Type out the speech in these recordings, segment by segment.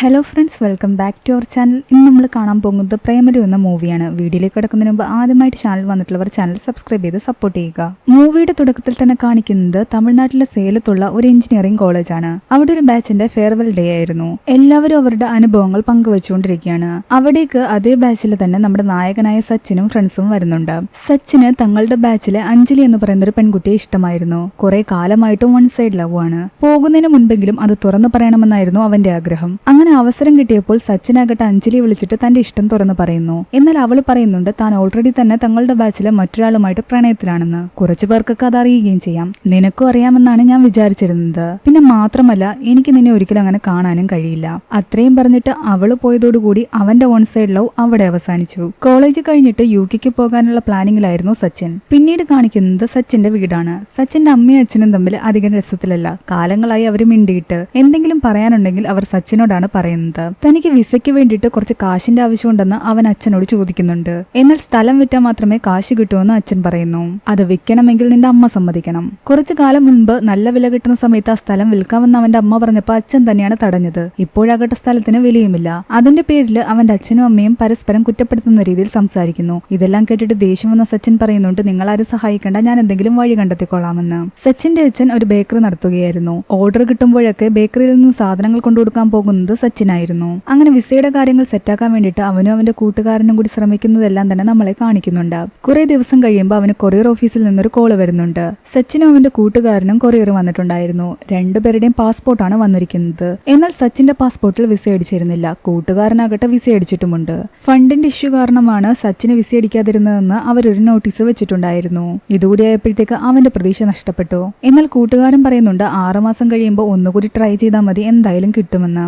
Hello friends welcome back to our channel ഇന്ന് നമ്മൾ കാണാൻ പോകുന്നത് പ്രേമലു എന്ന മൂവിയാണ്. വീഡിയോയിലേക്ക് കിടക്കുന്നതിന് മുമ്പ് ആദ്യമായിട്ട് ചാനൽ വന്നിട്ടുള്ളവർ ചാനൽ സബ്സ്ക്രൈബ് ചെയ്ത് സപ്പോർട്ട് ചെയ്യുക. മൂവിയുടെ തുടക്കത്തിൽ തന്നെ കാണിക്കുന്നത് തമിഴ്നാട്ടിലെ സേലത്തുള്ള ഒരു എഞ്ചിനീയറിംഗ് കോളേജാണ് അവിടെ ഒരു ബാച്ചിന്റെ ഫെയർവെൽ ഡേ ആയിരുന്നു. എല്ലാവരും അവരുടെ അനുഭവങ്ങൾ പങ്കുവച്ചുകൊണ്ടിരിക്കുകയാണ്. അവിടേക്ക് അതേ ബാച്ചിൽ തന്നെ നമ്മുടെ നായകനായ സച്ചിനും ഫ്രണ്ട്സും വരുന്നുണ്ട്. സച്ചിന് തങ്ങളുടെ ബാച്ചിലെ അഞ്ജലി എന്ന് പറയുന്ന ഒരു പെൺകുട്ടിയെ ഇഷ്ടമായിരുന്നു. കുറെ കാലമായിട്ടും വൺ സൈഡ് ലവ് ആണ്. പോകുന്നതിന് മുൻപെങ്കിലും അത് തുറന്നു പറയണമെന്നായിരുന്നു അവന്റെ ആഗ്രഹം. അങ്ങനെ അവസരം കിട്ടിയപ്പോൾ സച്ചിനാകട്ടെ അഞ്ജലി വിളിച്ചിട്ട് തന്റെ ഇഷ്ടം തുറന്നു പറയുന്നു. എന്നാൽ അവൾ പറയുന്നുണ്ട് താൻ ഓൾറെഡി തന്നെ തങ്ങളുടെ ബാച്ചിലെ മറ്റൊരാളുമായിട്ട് പ്രണയത്തിലാണെന്ന്. കുറച്ചു പേർക്കൊക്കെ അത് അറിയുകയും ചെയ്യാം. നിനക്കും അറിയാമെന്നാണ് ഞാൻ വിചാരിച്ചിരുന്നത്. പിന്നെ മാത്രമല്ല എനിക്ക് നിന്നെ ഒരിക്കലും അങ്ങനെ കാണാനും കഴിയില്ല. അത്രയും പറഞ്ഞിട്ട് അവൾ പോയതോടുകൂടി അവന്റെ വൺ സൈഡ് ലവ് അവിടെ അവസാനിച്ചു. കോളേജ് കഴിഞ്ഞിട്ട് യു കെക്ക് പോകാനുള്ള പ്ലാനിങ്ങിലായിരുന്നു സച്ചിൻ. പിന്നീട് കാണിക്കുന്നത് സച്ചിന്റെ വീടാണ്. സച്ചിന്റെ അമ്മയും അച്ഛനും തമ്മിൽ അധികം രസത്തിലല്ല. കാലങ്ങളായി അവർ മിണ്ടിയിട്ട്. എന്തെങ്കിലും പറയാനുണ്ടെങ്കിൽ അവർ സച്ചിനോടാണ് പറയുന്നത്. തനിക്ക് വിസയ്ക്ക് വേണ്ടിയിട്ട് കുറച്ച് കാശിന്റെ ആവശ്യമുണ്ടെന്ന് അവൻ അച്ഛനോട് ചോദിക്കുന്നുണ്ട്. എന്നാൽ സ്ഥലം വിറ്റാൽ മാത്രമേ കാശ് കിട്ടൂന്ന് അച്ഛൻ പറയുന്നു. അത് വിൽക്കണമെങ്കിൽ നിന്റെ അമ്മ സമ്മതിക്കണം. കുറച്ചു കാലം മുൻപ് നല്ല വില കിട്ടുന്ന സമയത്ത് ആ സ്ഥലം വിൽക്കാമെന്ന് അവന്റെ അമ്മ പറഞ്ഞപ്പോൾ അച്ഛൻ തന്നെയാണ് തടഞ്ഞത്. ഇപ്പോഴാകട്ടെ സ്ഥലത്തിന് വിലയുമില്ല. അതിന്റെ പേരിൽ അവന്റെ അച്ഛനും അമ്മയും പരസ്പരം കുറ്റപ്പെടുത്തുന്ന രീതിയിൽ സംസാരിക്കുന്നു. ഇതെല്ലാം കേട്ടിട്ട് ദേഷ്യം വന്ന സച്ചിൻ പറയുന്നുണ്ട് നിങ്ങൾ ആരും സഹായിക്കേണ്ട. ഞാൻ എന്തെങ്കിലും വഴി കണ്ടെത്തിക്കൊള്ളാമെന്ന് സച്ചിന്റെ അച്ഛൻ ഒരു ബേക്കറി നടത്തുകയായിരുന്നു. ഓർഡർ കിട്ടുമ്പോഴൊക്കെ ബേക്കറിയിൽ നിന്ന് സാധനങ്ങൾ കൊണ്ടുകൊടുക്കാൻ പോകുന്നത് സച്ചിനായിരുന്നു. അങ്ങനെ വിസയുടെ കാര്യങ്ങൾ സെറ്റാക്കാൻ വേണ്ടിയിട്ട് അവനും അവന്റെ കൂട്ടുകാരനും കൂടി ശ്രമിക്കുന്നതെല്ലാം തന്നെ നമ്മളെ കാണിക്കുന്നുണ്ട്. കുറെ ദിവസം കഴിയുമ്പോൾ അവന് കൊറിയർ ഓഫീസിൽ നിന്നൊരു കോൾ വരുന്നുണ്ട്. സച്ചിനും അവന്റെ കൂട്ടുകാരനും കൊറിയർ വന്നിട്ടുണ്ടായിരുന്നു. രണ്ടുപേരുടെയും പാസ്പോർട്ടാണ് വന്നിരിക്കുന്നത്. എന്നാൽ സച്ചിന്റെ പാസ്പോർട്ടിൽ വിസ അടിച്ചിരുന്നില്ല. കൂട്ടുകാരനാകട്ടെ വിസ അടിച്ചിട്ടുമുണ്ട്. ഫണ്ടിന്റെ ഇഷ്യൂ കാരണമാണ് സച്ചിന് വിസ അടിക്കാതിരുന്നതെന്ന് അവരൊരു നോട്ടീസ് വെച്ചിട്ടുണ്ടായിരുന്നു. ഇതുകൂടി ആയപ്പോഴത്തേക്ക് അവന്റെ പ്രതീക്ഷ നഷ്ടപ്പെട്ടു. എന്നാൽ കൂട്ടുകാരൻ പറയുന്നുണ്ട് ആറുമാസം കഴിയുമ്പോൾ ഒന്നുകൂടി ട്രൈ ചെയ്താൽ മതി എന്തായാലും കിട്ടുമെന്ന്.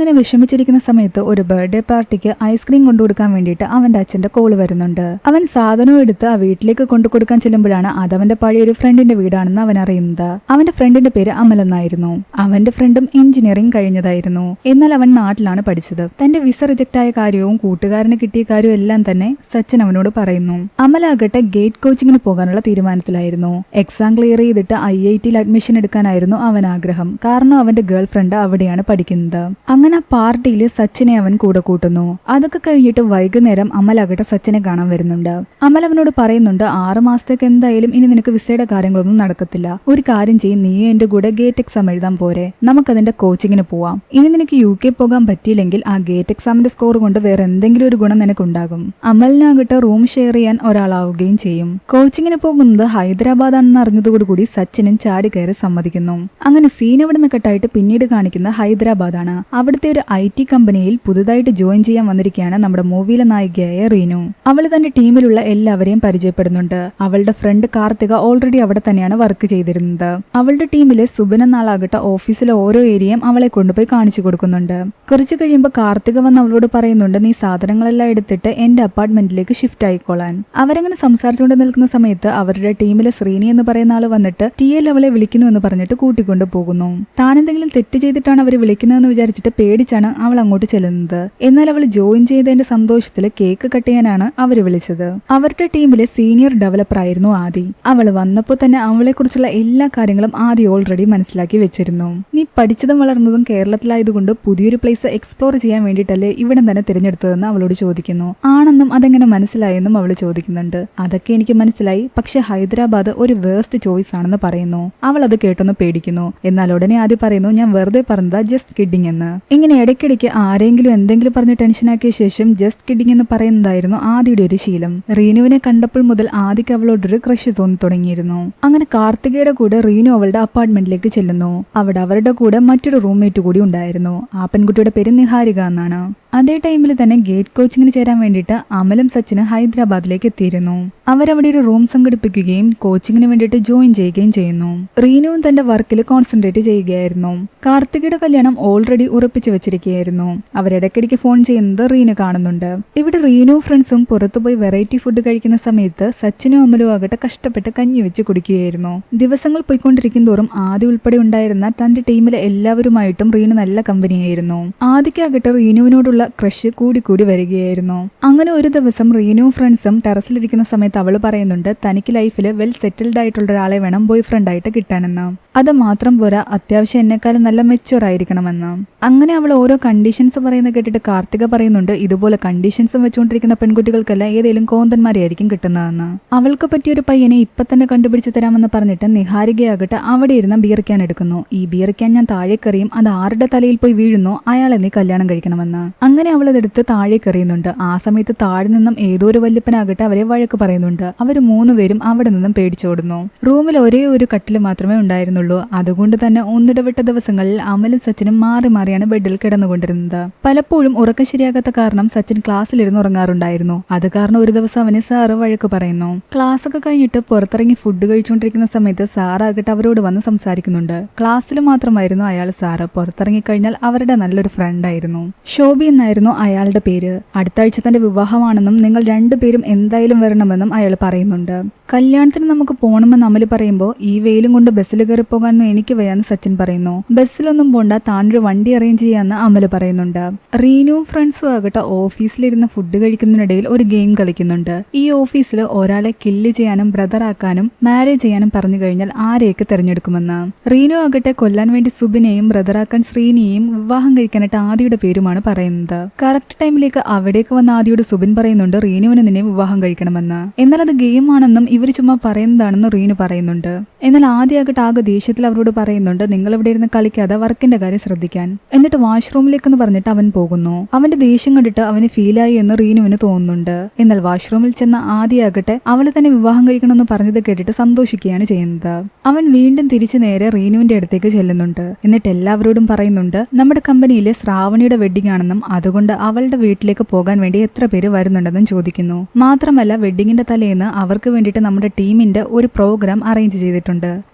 അവനങ്ങനെ വിഷമിച്ചിരിക്കുന്ന സമയത്ത് ഒരു ബർത്ത്ഡേ പാർട്ടിക്ക് ഐസ്ക്രീം കൊണ്ടുകൊടുക്കാൻ വേണ്ടിയിട്ട് അവന്റെ അച്ഛന്റെ കോൾ വരുന്നുണ്ട്. അവൻ സാധനവും എടുത്ത് ആ വീട്ടിലേക്ക് കൊണ്ടു കൊടുക്കാൻ ചെല്ലുമ്പോഴാണ് അത് അവന്റെ പഴയ ഒരു ഫ്രണ്ടിന്റെ വീടാണെന്ന് അവൻ അറിയുന്നത്. അവന്റെ ഫ്രണ്ടിന്റെ പേര് അമൽ എന്നായിരുന്നു. അവന്റെ ഫ്രണ്ടും എഞ്ചിനീയറിംഗ് കഴിഞ്ഞതായിരുന്നു. എന്നാൽ അവൻ നാട്ടിലാണ് പഠിച്ചത്. തന്റെ വിസ റിജക്റ്റ് ആയ കാര്യവും കൂട്ടുകാരന് കിട്ടിയ കാര്യവും എല്ലാം തന്നെ സച്ചിൻ അവനോട് പറയുന്നു. അമലാകട്ടെ ഗേറ്റ് കോച്ചിങ്ങിന് പോകാനുള്ള തീരുമാനത്തിലായിരുന്നു. എക്സാം ക്ലിയർ ചെയ്തിട്ട് ഐ ഐ ടിയിൽ അഡ്മിഷൻ എടുക്കാനായിരുന്നു അവൻ ആഗ്രഹം. കാരണം അവന്റെ ഗേൾ ഫ്രണ്ട് അവിടെയാണ് പഠിക്കുന്നത്. അങ്ങനെ ആ പാർട്ടിയിൽ സച്ചിനെ അവൻ കൂടെ കൂട്ടുന്നു. അതൊക്കെ കഴിഞ്ഞിട്ട് വൈകുന്നേരം അമലാകട്ടെ സച്ചിനെ കാണാൻ വരുന്നുണ്ട്. അമൽ അവനോട് പറയുന്നുണ്ട് ആറ് മാസത്തേക്ക് എന്തായാലും ഇനി നിനക്ക് വിസയുടെ കാര്യങ്ങളൊന്നും നടക്കത്തില്ല. ഒരു കാര്യം ചെയ്യും നീ എന്റെ കൂടെ ഗേറ്റ് എക്സാം എഴുതാൻ പോരെ. നമുക്കതിന്റെ കോച്ചിങ്ങിന് പോവാം. ഇനി നിനക്ക് യു കെ പോകാൻ പറ്റിയില്ലെങ്കിൽ ആ ഗേറ്റ് എക്സാമിന്റെ സ്കോർ കൊണ്ട് വേറെ എന്തെങ്കിലും ഒരു ഗുണം നിനക്കുണ്ടാകും. അമലിനാകട്ടെ റൂം ഷെയർ ചെയ്യാൻ ഒരാളാവുകയും ചെയ്യും. കോച്ചിങ്ങിന് പോകുന്നത് ഹൈദരാബാദ് ആണെന്ന് അറിഞ്ഞതോടുകൂടി സച്ചിനും ചാടി കയറി സമ്മതിക്കുന്നു. അങ്ങനെ സീൻ അവിടെ നിന്ന് കെട്ടായിട്ട് പിന്നീട് കാണിക്കുന്ന ഹൈദരാബാദാണ്. അവിടുത്തെ ഒരു ഐ ടി കമ്പനിയിൽ പുതുതായിട്ട് ജോയിൻ ചെയ്യാൻ വന്നിരിക്കുകയാണ് നമ്മുടെ മൂവിയിലെ നായികയായ റീനു. അവൾ തന്റെ ടീമിലുള്ള എല്ലാവരെയും പരിചയപ്പെടുന്നുണ്ട്. അവളുടെ ഫ്രണ്ട് കാർത്തിക ഓൾറെഡി അവിടെ തന്നെയാണ് വർക്ക് ചെയ്തിരുന്നത്. അവളുടെ ടീമിലെ സുബൻ എന്നാളാകട്ടെ ഓഫീസിലെ ഓരോ ഏരിയയും അവളെ കൊണ്ടുപോയി കാണിച്ചു കൊടുക്കുന്നുണ്ട്. കുറച്ച് കഴിയുമ്പോൾ കാർത്തിക വന്ന് അവളോട് പറയുന്നുണ്ട് നീ സാധനങ്ങളെല്ലാം എടുത്തിട്ട് എന്റെ അപ്പാർട്ട്മെന്റിലേക്ക് ഷിഫ്റ്റ് ആയിക്കോളാൻ. അവരങ്ങനെ സംസാരിച്ചുകൊണ്ട് നിൽക്കുന്ന സമയത്ത് അവരുടെ ടീമിലെ ശ്രീനി എന്ന് പറയുന്ന ആൾ വന്നിട്ട് ടി എൽ അവളെ വിളിക്കുന്നു എന്ന് പറഞ്ഞിട്ട് കൂട്ടിക്കൊണ്ടു പോകുന്നു. താൻ എന്തെങ്കിലും തെറ്റ് ചെയ്തിട്ടാണ് അവർ വിളിക്കുന്നതെന്ന് വിചാരിച്ചിട്ട് പേടിച്ചാണ് അവൾ അങ്ങോട്ട് ചെല്ലുന്നത്. എന്നാൽ അവൾ ജോയിൻ ചെയ്തതിന്റെ സന്തോഷത്തിൽ കേക്ക് കട്ട് ചെയ്യാനാണ് അവർ വിളിച്ചത്. അവരുടെ ടീമിലെ സീനിയർ ഡെവലപ്പർ ആയിരുന്നു ആദി. അവൾ വന്നപ്പോൾ തന്നെ അവളെ കുറിച്ചുള്ള എല്ലാ കാര്യങ്ങളും ആദി ഓൾറെഡി മനസ്സിലാക്കി വെച്ചിരുന്നു. നീ പഠിച്ചതും വളർന്നതും കേരളത്തിലായതുകൊണ്ട് പുതിയൊരു പ്ലേസ് എക്സ്പ്ലോർ ചെയ്യാൻ വേണ്ടിയിട്ടല്ലേ ഇവിടം തന്നെ തിരഞ്ഞെടുത്തതെന്ന് അവളോട് ചോദിക്കുന്നു. ആണെന്നും അതെങ്ങനെ മനസ്സിലായെന്നും അവൾ ചോദിക്കുന്നുണ്ട്. അതൊക്കെ എനിക്ക് മനസ്സിലായി. പക്ഷെ ഹൈദരാബാദ് ഒരു വേസ്റ്റ് ചോയ്സ് ആണെന്ന് പറയുന്നു. അവൾ അത് കേട്ടൊന്ന് പേടിക്കുന്നു. എന്നാൽ ഉടനെ ആദ്യം പറയുന്നു ഞാൻ വെറുതെ പറഞ്ഞതാ ജസ്റ്റ് കിഡിങ് എന്ന്. ഇങ്ങനെ ഇടയ്ക്കിടയ്ക്ക് ആരെങ്കിലും എന്തെങ്കിലും പറഞ്ഞ് ടെൻഷനാക്കിയ ശേഷം ജസ്റ്റ് കിഡിങ് എന്ന് പറയുന്നതായിരുന്നു ആദിയുടെ ഒരു ശീലം. റീനുവിനെ കണ്ടപ്പോൾ മുതൽ ആദിക്ക് അവളോടൊരു ക്രഷ് തോന്നി തുടങ്ങിയിരുന്നു. അങ്ങനെ കാർത്തികയുടെ കൂടെ റീനു അവളുടെ അപ്പാർട്ട്മെന്റിലേക്ക് ചെല്ലുന്നു. അവിടെ അവരുടെ കൂടെ മറ്റൊരു റൂംമേറ്റ് കൂടി ഉണ്ടായിരുന്നു. ആ പെൺകുട്ടിയുടെ പേര് നിഹാരിക എന്നാണ്. അതേ ടൈമിൽ തന്നെ ഗേറ്റ് കോച്ചിങ്ങിന് ചേരാൻ വേണ്ടിയിട്ട് അമലും സച്ചിന് ഹൈദരാബാദിലേക്ക് എത്തിയിരുന്നു. അവരവിടെ ഒരു റൂം സംഘടിപ്പിക്കുകയും കോച്ചിങ്ങിന് വേണ്ടിയിട്ട് ജോയിൻ ചെയ്യുകയും ചെയ്യുന്നു. റീനുവും തന്റെ വർക്കിൽ കോൺസെൻട്രേറ്റ് ചെയ്യുകയായിരുന്നു. കാർത്തികയുടെ കല്യാണം ഓൾറെഡി ഉറപ്പിച്ചു വെച്ചിരിക്കുകയായിരുന്നു. അവരിടയ്ക്കിടയ്ക്ക് ഫോൺ ചെയ്യുന്നത് റീനു കാണുന്നുണ്ട്. ഇവിടെ റീനു ഫ്രണ്ട്സും പുറത്തുപോയി വെറൈറ്റി ഫുഡ് കഴിക്കുന്ന സമയത്ത് സച്ചിനും അമലും ആകട്ടെ കഷ്ടപ്പെട്ട് കഞ്ഞി വെച്ച് കുടിക്കുകയായിരുന്നു. ദിവസങ്ങൾ പോയിക്കൊണ്ടിരിക്കും തോറും ആദ്യ ഉൾപ്പെടെ ഉണ്ടായിരുന്ന തന്റെ ടീമിലെ എല്ലാവരുമായിട്ടും റീനു നല്ല കമ്പനിയായിരുന്നു ആദ്യക്കാകട്ടെ റീനുവിനോടുള്ള ക്രഷ് കൂടി കൂടി വരികയായിരുന്നു. അങ്ങനെ ഒരു ദിവസം റീനു ഫ്രണ്ട്സും ടെറസിലിരിക്കുന്ന സമയത്ത് അവൾ പറയുന്നുണ്ട് തനിക്ക് ലൈഫിൽ വെൽ സെറ്റിൽഡ് ആയിട്ടുള്ള ഒരാളെ വേണം ബോയ് ഫ്രണ്ടായിട്ട് കിട്ടാനെന്ന്. അത് മാത്രം പോരാ അത്യാവശ്യം എന്നെക്കാളും നല്ല മെച്ചുവർ ആയിരിക്കണമെന്ന്. അങ്ങനെ അവൾ ഓരോ കണ്ടീഷൻസ് പറയുന്ന കേട്ടിട്ട് കാർത്തിക പറയുന്നുണ്ട് ഇതുപോലെ കണ്ടീഷൻസ് വെച്ചുകൊണ്ടിരിക്കുന്ന പെൺകുട്ടികൾക്കല്ല ഏതെങ്കിലും കോന്തന്മാരെയായിരിക്കും കിട്ടുന്നതെന്ന്. അവൾക്ക് പറ്റിയൊരു പയ്യനെ ഇപ്പൊ തന്നെ കണ്ടുപിടിച്ച് തരാമെന്ന് പറഞ്ഞിട്ട് നിഹാരികയാകട്ടെ അവിടെ ഇരുന്ന ബിയർ ക്യാൻ എടുക്കുന്നു. ഈ ബിയർ ക്യാൻ ഞാൻ താഴേക്കറിയും അത് ആരുടെ തലയിൽ പോയി വീഴുന്നോ അയാളെ നീ കല്യാണം കഴിക്കണമെന്ന്. അങ്ങനെ അവൾ അതെടുത്ത് താഴേക്കറിയുന്നുണ്ട്. ആ സമയത്ത് താഴെ നിന്നും ഏതോ ഒരു വല്യപ്പനാകട്ടെ അവരെ വഴക്ക് പറയുന്നുണ്ട്. അവർ മൂന്നുപേരും അവിടെ നിന്നും പേടിച്ചോടുന്നു. റൂമിൽ ഒരേ ഒരു കട്ടിൽ മാത്രമേ ഉണ്ടായിരുന്നുള്ളൂ അതുകൊണ്ട് തന്നെ ഒന്നിടവിട്ട ദിവസങ്ങളിൽ അമലും സച്ചിനും മാറി മാറിയാണ് ബെഡിൽ കിടന്നുകൊണ്ടിരുന്നത്. പലപ്പോഴും ഉറക്കം ശരിയാകാത്ത കാരണം സച്ചിൻ ക്ലാസ്സിലിരുന്ന് ഉറങ്ങാറുണ്ടായിരുന്നു. അത് കാരണം ഒരു ദിവസം അവന് സാറ് വഴക്ക് പറയുന്നു. ക്ലാസ് ഒക്കെ കഴിഞ്ഞിട്ട് പുറത്തിറങ്ങി ഫുഡ് കഴിച്ചുകൊണ്ടിരിക്കുന്ന സമയത്ത് സാറാകട്ടെ അവരോട് വന്ന് സംസാരിക്കുന്നുണ്ട്. ക്ലാസ്സിൽ മാത്രമായിരുന്നു അയാൾ സാറ്. പുറത്തിറങ്ങി കഴിഞ്ഞാൽ അവരുടെ നല്ലൊരു ഫ്രണ്ട് ആയിരുന്നു. ശോഭി എന്നായിരുന്നു അയാളുടെ പേര്. അടുത്ത ആഴ്ച തന്റെ വിവാഹമാണെന്നും നിങ്ങൾ രണ്ടുപേരും എന്തായാലും വരണമെന്നും അയാൾ പറയുന്നുണ്ട്. കല്യാണത്തിന് നമുക്ക് പോകണമെന്ന് അമൽ പറയുമ്പോൾ ഈ വെയിലും കൊണ്ട് ബസ്സിൽ കയറി പോകാനൊന്നും എനിക്ക് വയ്യാന്ന് സച്ചിൻ പറയുന്നു. ബസ്സിലൊന്നും പോണ്ട താനൊരു വണ്ടി അറേഞ്ച് ചെയ്യാന്ന് അമൽ പറയുന്നുണ്ട്. റീനുവും ഫ്രണ്ട്സും ആകട്ടെ ഓഫീസിലിരുന്ന് ഫുഡ് കഴിക്കുന്നതിനിടയിൽ ഒരു ഗെയിം കളിക്കുന്നുണ്ട്. ഈ ഓഫീസിൽ ഒരാളെ കില്ല് ചെയ്യാനും ബ്രദർ ആക്കാനും മാരേജ് ചെയ്യാനും പറഞ്ഞു കഴിഞ്ഞാൽ ആരെയൊക്കെ തിരഞ്ഞെടുക്കുമെന്ന്? റീനു ആകട്ടെ കൊല്ലാൻ വേണ്ടി സുബിനെയും ബ്രദറാക്കാൻ ശ്രീനിയെയും വിവാഹം കഴിക്കാനായിട്ട് ആദിയുടെ പേരുമാണ് പറയുന്നത്. കറക്റ്റ് ടൈമിലേക്ക് അവിടേക്ക് വന്ന ആദിയോട് സുബിൻ പറയുന്നുണ്ട് റീനുവിന് നിന്നെ വിവാഹം കഴിക്കണമെന്ന്. എന്നാൽ അത് ഗെയിം ആണെന്നും ഇവർ ചുമ്മാ പറയുന്നതാണെന്ന് റീനു പറയുന്നുണ്ട്. എന്നാൽ ആദ്യമായിട്ട് ആകെ ദേഷ്യത്തിൽ അവരോട് പറയുന്നുണ്ട് നിങ്ങൾ ഇവിടെ ഇരുന്ന് കളിക്കാതെ വർക്കിന്റെ കാര്യം ശ്രദ്ധിക്കാൻ. എന്നിട്ട് വാഷ്റൂമിലേക്ക് എന്ന് പറഞ്ഞിട്ട് അവൻ പോകുന്നു. അവന്റെ ദേഷ്യം കണ്ടിട്ട് അവന് ഫീലായി എന്ന് റീനുവിന് തോന്നുന്നുണ്ട്. എന്നാൽ വാഷ്റൂമിൽ ചെന്ന ആദ്യമാകട്ടെ അവൾ തന്നെ വിവാഹം കഴിക്കണമെന്ന് പറഞ്ഞത് കേട്ടിട്ട് സന്തോഷിക്കുകയാണ് ചെയ്യുന്നത്. അവൻ വീണ്ടും തിരിച്ചു നേരെ റീനുവിന്റെ അടുത്തേക്ക് ചെല്ലുന്നുണ്ട്. എന്നിട്ട് എല്ലാവരോടും പറയുന്നുണ്ട് നമ്മുടെ കമ്പനിയിലെ ശ്രാവണിയുടെ വെഡിങ് ആണെന്നും അതുകൊണ്ട് അവളുടെ വീട്ടിലേക്ക് പോകാൻ വേണ്ടി എത്ര പേര് വരുന്നുണ്ടെന്നും ചോദിക്കുന്നു. മാത്രമല്ല വെഡിങ്ങിന്റെ തലേന്ന് അവർക്ക് വേണ്ടിയിട്ട് നമ്മുടെ ടീമിന്റെ ഒരു പ്രോഗ്രാം അറേഞ്ച് ചെയ്തിട്ടുണ്ട്.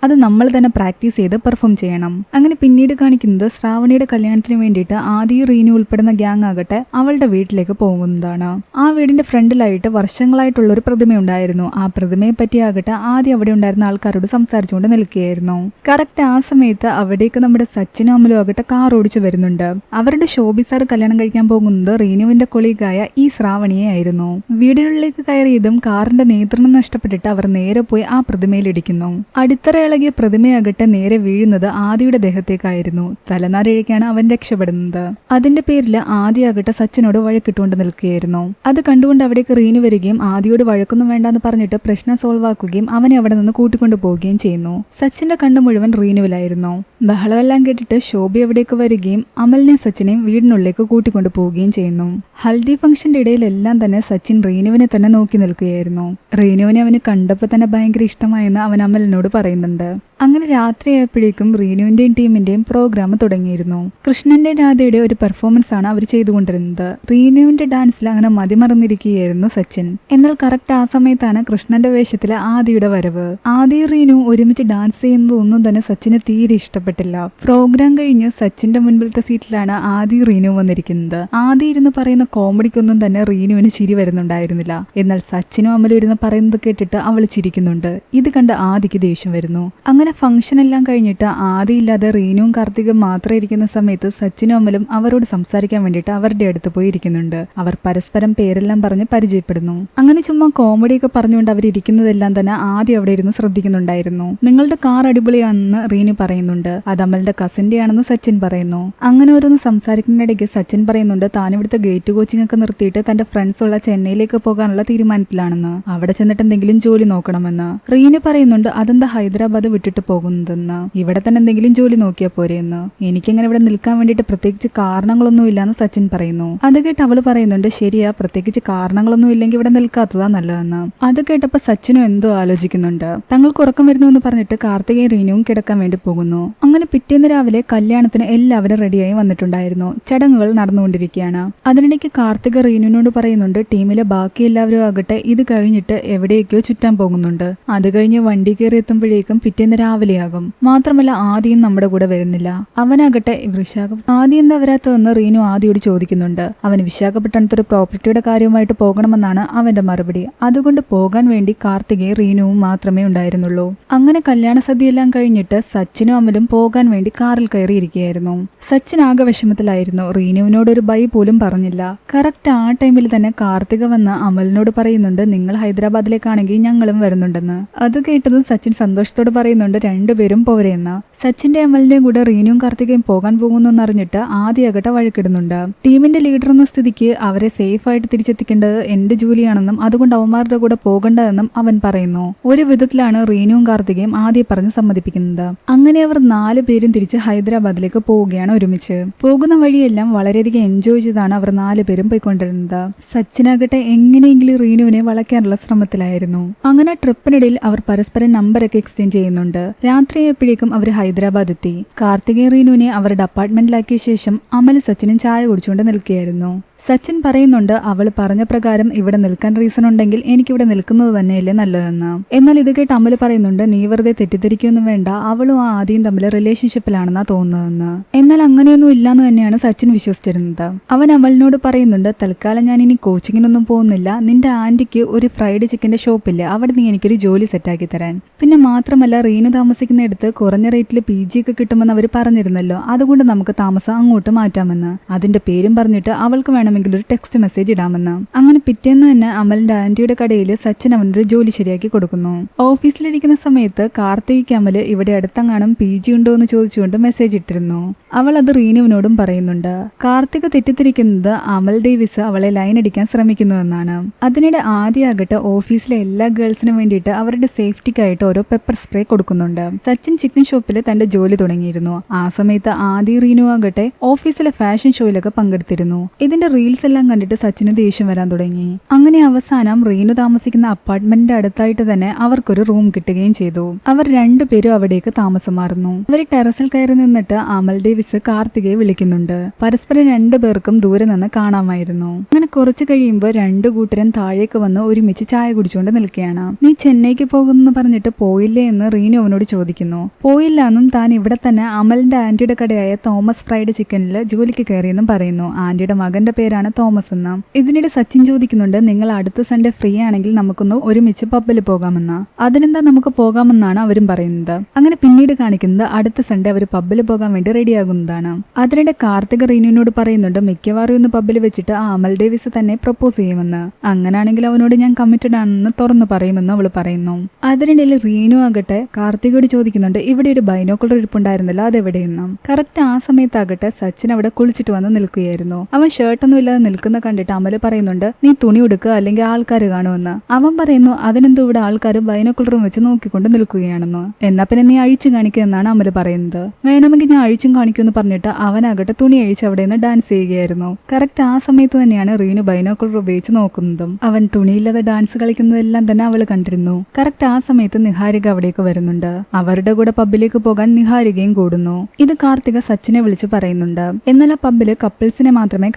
അത് നമ്മൾ തന്നെ പ്രാക്ടീസ് ചെയ്ത് പെർഫോം ചെയ്യണം. അങ്ങനെ പിന്നീട് കാണിക്കുന്നത് ശ്രാവണിയുടെ കല്യാണത്തിന് വേണ്ടിയിട്ട് ആദി റീനു ഉൾപ്പെടുന്ന ഗ്യാങ് ആകട്ടെ അവളുടെ വീട്ടിലേക്ക് പോകുന്നതാണ്. ആ വീടിന്റെ ഫ്രണ്ടിലായിട്ട് വർഷങ്ങളായിട്ടുള്ള ഒരു പ്രതിമയുണ്ടായിരുന്നു. ആ പ്രതിമയെ പറ്റിയാകട്ടെ ആദ്യം അവിടെ ഉണ്ടായിരുന്ന ആൾക്കാരോട് സംസാരിച്ചുകൊണ്ട് നിൽക്കുകയായിരുന്നു. കറക്റ്റ് ആ സമയത്ത് അവിടേക്ക് നമ്മുടെ സച്ചിനും അമലും ആകട്ടെ കാർ ഓടിച്ചു വരുന്നുണ്ട്. അവരുടെ ശോഭി സാർ കല്യാണം കഴിക്കാൻ പോകുന്നത് റീനുവിന്റെ കൊളീഗായ ഈ ശ്രാവണിയെ ആയിരുന്നു. വീടിനുള്ളിലേക്ക് കയറിയതും കാറിന്റെ നിയന്ത്രണം നഷ്ടപ്പെട്ടിട്ട് അവർ നേരെ പോയി ആ പ്രതിമയിൽ ഇടിക്കുന്നു. അടിത്തറ ഇളകിയ പ്രതിമയാകട്ടെ നേരെ വീഴുന്നത് ആദിയുടെ ദേഹത്തേക്കായിരുന്നു. തലനാരിഴയ്ക്കാണ് അവൻ രക്ഷപ്പെടുന്നത്. അതിന്റെ പേരിൽ ആദ്യമാകട്ടെ സച്ചിനോട് വഴക്കിട്ടുകൊണ്ട് നിൽക്കുകയായിരുന്നു. അത് കണ്ടുകൊണ്ട് അവിടേക്ക് റീനു വരികയും ആദിയോട് വഴക്കൊന്നും വേണ്ടെന്ന് പറഞ്ഞിട്ട് പ്രശ്നം സോൾവ് ആക്കുകയും അവനെ അവിടെ നിന്ന് കൂട്ടിക്കൊണ്ടു പോവുകയും ചെയ്യുന്നു. സച്ചിന്റെ കണ്ണു മുഴുവൻ റീനുവിലായിരുന്നു. ബഹളമെല്ലാം കേട്ടിട്ട് ശോഭി അവിടേക്ക് വരികയും അമലിനെയും സച്ചിനെയും വീടിനുള്ളിലേക്ക് കൂട്ടിക്കൊണ്ടു പോവുകയും ചെയ്യുന്നു. ഹൽദി ഫംഗ്ഷന്റെ ഇടയിലെല്ലാം തന്നെ സച്ചിൻ റീനുവിനെ തന്നെ നോക്കി നിൽക്കുകയായിരുന്നു. റീനുവിനെ അവന് കണ്ടപ്പോൾ തന്നെ ഭയങ്കര ഇഷ്ടമായെന്ന് അവൻ അമലിനോട് പറയുന്നുണ്ട്. അങ്ങനെ രാത്രിയായപ്പോഴേക്കും റീനുവിന്റെയും ടീമിന്റെയും പ്രോഗ്രാം തുടങ്ങിയിരുന്നു. കൃഷ്ണന്റെ രാധയുടെ ഒരു പെർഫോമൻസ് ആണ് അവർ ചെയ്തുകൊണ്ടിരുന്നത്. റീനുവിന്റെ ഡാൻസിൽ അങ്ങനെ മതിമറന്നിരിക്കുകയായിരുന്നു സച്ചിൻ. എന്നാൽ കറക്റ്റ് ആ സമയത്താണ് കൃഷ്ണന്റെ വേഷത്തിൽ ആദിയുടെ വരവ്. ആദി റീനു ഒരുമിച്ച് ഡാൻസ് ചെയ്യുന്നത് ഒന്നും തന്നെ സച്ചിന് തീരെ ഇഷ്ടപ്പെട്ടില്ല. പ്രോഗ്രാം കഴിഞ്ഞ് സച്ചിന്റെ മുൻപിലത്തെ സീറ്റിലാണ് ആദി റീനു വന്നിരിക്കുന്നത്. ആദി ഇരുന്ന് പറയുന്ന കോമഡിക്കൊന്നും തന്നെ റീനുവിന് ചിരി വരുന്നുണ്ടായിരുന്നില്ല. എന്നാൽ സച്ചിനും അമലും ഇരുന്ന് പറയുന്നത് കേട്ടിട്ട് അവൾ ചിരിക്കുന്നുണ്ട്. ഇത് കണ്ട് ആദിക്ക് ദേഷ്യം വരുന്നു. അങ്ങനെ ഫംഗ്ഷൻ എല്ലാം കഴിഞ്ഞിട്ട് ആദ്യമില്ലാതെ റീനുവും കാർത്തികും മാത്രം ഇരിക്കുന്ന സമയത്ത് സച്ചിനും അമലും അവരോട് സംസാരിക്കാൻ വേണ്ടിയിട്ട് അവരുടെ അടുത്ത് പോയി ഇരിക്കുന്നുണ്ട്. അവർ പരസ്പരം പേരെല്ലാം പറഞ്ഞ് പരിചയപ്പെടുന്നു. അങ്ങനെ ചുമ്മാ കോമഡിയൊക്കെ പറഞ്ഞുകൊണ്ട് അവർ ഇരിക്കുന്നതെല്ലാം തന്നെ ആദ്യം അവിടെ ഇരുന്ന് ശ്രദ്ധിക്കുന്നുണ്ടായിരുന്നു. നിങ്ങളുടെ കാർ അടിപൊളിയാണെന്ന് റീനു പറയുന്നുണ്ട്. അത് അമലിന്റെ കസിന്റെ ആണെന്ന് സച്ചിൻ പറയുന്നു. അങ്ങനെ ഓരോന്ന് സംസാരിക്കുന്നതിനിടയ്ക്ക് സച്ചിൻ പറയുന്നുണ്ട് താൻ ഇവിടുത്തെ ഗേറ്റ് കോച്ചിങ് ഒക്കെ നിർത്തിയിട്ട് തന്റെ ഫ്രണ്ട്സ് ഉള്ള ചെന്നൈയിലേക്ക് പോകാനുള്ള തീരുമാനത്തിലാണെന്ന്. അവിടെ ചെന്നിട്ട് എന്തെങ്കിലും ജോലി നോക്കണമെന്ന്. റീനു പറയുന്നുണ്ട് അതെന്താ ഹൈദരാബാദ് വിട്ടിട്ട് പോകുന്നതെന്ന്? ഇവിടെ തന്നെ എന്തെങ്കിലും ജോലി നോക്കിയാൽ പോരെയെന്ന് എനിക്കങ്ങനെ ഇവിടെ നിൽക്കാൻ വേണ്ടിയിട്ട് പ്രത്യേകിച്ച് കാരണങ്ങളൊന്നും ഇല്ലാന്ന് സച്ചിൻ പറയുന്നു. അത് കേട്ട് അവൾ പറയുന്നുണ്ട് ശരിയാ പ്രത്യേകിച്ച് കാരണങ്ങളൊന്നും ഇല്ലെങ്കിൽ ഇവിടെ നിൽക്കാത്തതാ നല്ലതെന്ന്. അത് കേട്ടപ്പോ സച്ചിനും എന്തോ ആലോചിക്കുന്നുണ്ട്. തങ്ങൾക്ക് ഉറക്കം വരുന്നു എന്ന് പറഞ്ഞിട്ട് കാർത്തികയും റീനുവും കിടക്കാൻ വേണ്ടി പോകുന്നു. അങ്ങനെ പിറ്റേന്ന് രാവിലെ കല്യാണത്തിന് എല്ലാവരും റെഡിയായി വന്നിട്ടുണ്ടായിരുന്നു. ചടങ്ങുകൾ നടന്നുകൊണ്ടിരിക്കുകയാണ്. അതിനിടയ്ക്ക് കാർത്തിക റീനുവിനോട് പറയുന്നുണ്ട് ടീമിലെ ബാക്കി എല്ലാവരും ആകട്ടെ ഇത് കഴിഞ്ഞിട്ട് എവിടേക്കോ ചുറ്റാൻ പോകുന്നുണ്ട്. അത് കഴിഞ്ഞ് വണ്ടി കയറി എത്തുമ്പോഴേക്കും പിറ്റേന്ന് രാവിലെയാകും. മാത്രമല്ല ആദ്യം നമ്മുടെ കൂടെ വരുന്നില്ല. അവനാകട്ടെ വിശാഖം ആദ്യം എന്താ വരാത്തതെന്ന് റീനു ആദ്യോട് ചോദിക്കുന്നുണ്ട്. അവൻ വിശാഖപട്ടണത്തൊരു പ്രോപ്പർട്ടിയുടെ കാര്യവുമായിട്ട് പോകണമെന്നാണ് അവന്റെ മറുപടി. അതുകൊണ്ട് പോകാൻ വേണ്ടി കാർത്തികയും റീനുവും മാത്രമേ ഉണ്ടായിരുന്നുള്ളൂ. അങ്ങനെ കല്യാണ സദ്യയെല്ലാം കഴിഞ്ഞിട്ട് സച്ചിനും അമലും പോകാൻ വേണ്ടി കാറിൽ കയറിയിരിക്കുകയായിരുന്നു. സച്ചിൻ ആകെ വിഷമത്തിലായിരുന്നു. റീനുവിനോട് ഒരു ബൈ പോലും പറഞ്ഞില്ല. കറക്റ്റ് ആ ടൈമിൽ തന്നെ കാർത്തിക വന്ന് അമലിനോട് പറയുന്നുണ്ട് നിങ്ങൾ ഹൈദരാബാദിലേക്കാണെങ്കിൽ ഞങ്ങളും വരുന്നുണ്ടെന്ന്. അത് കേട്ടതും സച്ചിൻ സന്തോഷത്തോടെ പറയുന്നുണ്ട് രണ്ടുപേരും പോരെയെന്ന് സച്ചിന്റെ അമലിന്റെയും കൂടെ റീനുവും കാർത്തികയും പോകാൻ പോകുന്നു എന്നറിഞ്ഞിട്ട് ആദ്യമാകട്ടെ വഴക്കിടുന്നുണ്ട്. ടീമിന്റെ ലീഡർ എന്ന സ്ഥിതിക്ക് അവരെ സേഫ് ആയിട്ട് തിരിച്ചെത്തിക്കേണ്ടത് എന്റെ ജോലിയാണെന്നും അതുകൊണ്ട് അവന്മാരുടെ കൂടെ പോകണ്ടതെന്നും അവൻ പറയുന്നു. ഒരു വിധത്തിലാണ് റീനുവും കാർത്തികയും ആദ്യം പറഞ്ഞ് സമ്മതിപ്പിക്കുന്നത്. അങ്ങനെ അവർ നാല് പേരും തിരിച്ച് ഹൈദരാബാദിലേക്ക് പോവുകയാണ് ഒരുമിച്ച്. പോകുന്ന വഴിയെല്ലാം വളരെയധികം എൻജോയ് ചെയ്താണ് അവർ നാല് പേരും പോയിക്കൊണ്ടിരുന്നത്. സച്ചിനാകട്ടെ എങ്ങനെയെങ്കിലും റീനുവിനെ വളയ്ക്കാനുള്ള ശ്രമത്തിലായിരുന്നു. അങ്ങനെ ട്രിപ്പിനിടയിൽ അവർ പരസ്പരം നമ്പറൊക്കെ എക്സ്ചേഞ്ച് ചെയ്യുന്നുണ്ട്. രാത്രിയായപ്പോഴേക്കും അവർ ഹൈദരാബാദ് എത്തി. കാർത്തികേ റീനുവിനെ അവരുടെ അപ്പാർട്ട്മെന്റിലാക്കിയ ശേഷം അമൽ സച്ചിനും ചായ കുടിച്ചുകൊണ്ട് നിൽക്കുകയായിരുന്നു. സച്ചിൻ പറയുന്നുണ്ട് അവൾ പറഞ്ഞ പ്രകാരം ഇവിടെ നിൽക്കാൻ റീസൺ ഉണ്ടെങ്കിൽ എനിക്കിവിടെ നിൽക്കുന്നത് തന്നെയല്ലേ നല്ലതെന്ന്. എന്നാൽ ഇത് കേട്ട് അമൽ പറയുന്നുണ്ട് നീ വെറുതെ തെറ്റിദ്ധരിക്കൊന്നും വേണ്ട അവളും ആ ആദ്യം തമ്മിൽ റിലേഷൻഷിപ്പിലാണെന്നാ തോന്നുന്നതെന്ന്. എന്നാൽ അങ്ങനെയൊന്നും ഇല്ലാന്ന് തന്നെയാണ് സച്ചിൻ വിശ്വസിച്ചിരുന്നത്. അവൻ അമലിനോട് പറയുന്നുണ്ട് തൽക്കാലം ഞാൻ ഇനി കോച്ചിങ്ങിനൊന്നും പോകുന്നില്ല. നിന്റെ ആന്റിക്ക് ഒരു ഫ്രൈഡ് ചിക്കന്റെ ഷോപ്പില്ല അവിടെ നീ എനിക്കൊരു ജോലി സെറ്റാക്കി തരാൻ. പിന്നെ മാത്രമല്ല റീനു താമസിക്കുന്നിടത്ത് കുറഞ്ഞ റേറ്റിൽ പി ജി ഒക്കെ കിട്ടുമെന്ന് അവർ പറഞ്ഞിരുന്നല്ലോ. അതുകൊണ്ട് നമുക്ക് താമസം അങ്ങോട്ട് മാറ്റാമെന്ന്. അതിന്റെ പേരും പറഞ്ഞിട്ട് അവൾക്ക് വേണമെങ്കിൽ ഒരു ടെക്സ്റ്റ് മെസ്സേജ് ഇടാമെന്ന്. അങ്ങനെ പിറ്റേന്ന് തന്നെ അമലിന്റെ ആന്റിയുടെ കടയിൽ സച്ചിൻ അവനൊരു ജോലി ശരിയാക്കി കൊടുക്കുന്നു. ഓഫീസിലിരിക്കുന്ന സമയത്ത് കാർത്തിക് അമൽ ഇവിടെ അടുത്തെങ്ങാനും പി ജി ഉണ്ടോ എന്ന് ചോദിച്ചുകൊണ്ട് മെസ്സേജ് ഇട്ടിരുന്നു. അവൾ അത് റീനുവിനോടും പറയുന്നുണ്ട്. കാർത്തിക് തെറ്റിദ്ധരിക്കുന്നത് അമൽ ഡേവിസ് അവളെ ലൈൻ അടിക്കാൻ ശ്രമിക്കുന്നു ശ്രമിക്കുന്നുവെന്നാണ് അതിനിടെ ആദ്യമാകട്ടെ ഓഫീസിലെ എല്ലാ ഗേൾസിനും വേണ്ടിയിട്ട് അവരുടെ സേഫ്റ്റിക്കായിട്ട് ഓരോ പെപ്പർ സ്പ്രേ കൊടുക്കുന്നുണ്ട്. സച്ചിൻ ചിക്കൻ ഷോപ്പിൽ തന്റെ ജോലി തുടങ്ങിയിരുന്നു. ആ സമയത്ത് ആദ്യ റീനു ആകട്ടെ ഓഫീസിലെ ഫാഷൻ ഷോയിലൊക്കെ പങ്കെടുത്തിരുന്നു. ഇതിന്റെ റീൽസ് എല്ലാം കണ്ടിട്ട് സച്ചിന് ദേഷ്യം വരാൻ തുടങ്ങി. അങ്ങനെ അവസാനം റീനു താമസിക്കുന്ന അപ്പാർട്ട്മെന്റിന്റെ അടുത്തായിട്ട് തന്നെ അവർക്കൊരു റൂം കിട്ടുകയും ചെയ്തു. അവർ രണ്ടുപേരും അവിടേക്ക് താമസം മാറുന്നു. അവർ ടെറസിൽ കയറി നിന്നിട്ട് അമൽ ഡേവിസ് കാർത്തികയെ വിളിക്കുന്നുണ്ട്. പരസ്പരം രണ്ടുപേർക്കും ദൂരെ നിന്ന് കാണാമായിരുന്നു. അങ്ങനെ കുറച്ചു കഴിയുമ്പോൾ രണ്ടു കൂട്ടരും താഴേക്ക് വന്ന് ഒരുമിച്ച് ചായ കുടിച്ചുകൊണ്ട് നിൽക്കുകയാണ്. നീ ചെന്നൈക്ക് പോകുന്നു പറഞ്ഞിട്ട് പോയില്ലേ? എന്ന് റീനു അവനോട് ചോദിക്കുന്നു. പോയില്ല എന്നും താൻ ഇവിടെ തന്നെ അമലിന്റെ ആന്റിയുടെ കടയായ തോമസ് ഫ്രൈഡ് ചിക്കനിൽ ജോലിക്ക് കയറിയെന്നും പറയുന്നു. ആന്റിയുടെ മകന്റെ പേരാണ് തോമസ് എന്ന. ഇതിനിടെ സച്ചിൻ ചോദിക്കുന്നുണ്ട് നിങ്ങൾ അടുത്ത സൺഡേ ഫ്രീ ആണെങ്കിൽ നമുക്കൊന്ന് ഒരുമിച്ച് പബ്ബിൽ പോകാമെന്ന്. അതിനെന്താ നമുക്ക് പോകാമെന്നാണ് അവരും പറയുന്നത്. അങ്ങനെ പിന്നീട് കാണിക്കുന്നത് അടുത്ത സൺഡേ അവർ പബ്ബിൽ പോകാൻ വേണ്ടി റെഡിയാകുന്നതാണ്. അതിനിടെ കാർത്തിക റീനുവിനോട് പറയുന്നുണ്ട് മിക്കവാറും ഇന്ന് പബ്ബിൽ വെച്ചിട്ട് അമൽ ഡേവിസ് തന്നെ പ്രപ്പോസ് ചെയ്യുമെന്ന്. അങ്ങനാണെങ്കിൽ അവനോട് ഞാൻ കമ്മിറ്റഡ് ആണെന്ന് തുറന്നു പറയുമെന്ന് അവൾ പറയുന്നു. അതിനിടയിൽ റീനു ആകട്ടെ കാർത്തികയോട് ചോദിക്കുന്നുണ്ട് ഇവിടെ ഒരു ബൈനോക്കുലർ ഇരിപ്പുണ്ടായിരുന്നല്ലോ അതെവിടെയെന്നും? കറക്റ്റ് ആ സമയത്താകട്ടെ സച്ചിൻ അവിടെ കുളിച്ചിട്ട് വന്ന് നിൽക്കുകയായിരുന്നു. അവൻ ഷർട്ടൊന്നും ഇല്ലാതെ നിൽക്കുന്ന കണ്ടിട്ട് അമൽ പറയുന്നുണ്ട് നീ തുണി ഉടുക്കുക അല്ലെങ്കിൽ ആൾക്കാർ കാണുമെന്ന്. അവൻ പറയുന്നു അതിനെന്തോ ഇവിടെ ആൾക്കാർ ബൈനോക്കുലറും വെച്ച് നോക്കിക്കൊണ്ട് നിൽക്കുകയാണെന്ന്. എന്നാ പിന്നെ നീ അഴിച്ചു കാണിക്കുക എന്നാണ് അമൽ പറയുന്നത്. വേണമെങ്കിൽ ഞാൻ അഴിച്ചും കാണിക്കുമെന്ന് പറഞ്ഞിട്ട് അവനാകട്ടെ തുണി അഴിച്ച് അവിടെ നിന്ന് ഡാൻസ് ചെയ്യുകയായിരുന്നു. കറക്റ്റ് ആ സമയത്ത് തന്നെയാണ് റീനു ബൈനോക്കുളർ ഉപയോഗിച്ച് നോക്കുന്നതും. അവൻ തുണിയില്ലാതെ ഡാൻസ് കളിക്കുന്നതെല്ലാം തന്നെ അവൾ കണ്ടിരുന്നു. കറക്റ്റ് ആ സമയത്ത് നിഹാരിക അവിടേക്ക് വരുന്നുണ്ട്. അവരുടെ കൂടെ പബ്ബിലേക്ക് പോകാൻ നിഹാരികയും കൂടുന്നു. ഇത് കാർത്തിക സച്ചിനെ വിളിച്ച് പറയുന്നുണ്ട്. എന്നാൽ ആ പബ്ബിൽ കപ്പിൾസിനെ മാത്രമേ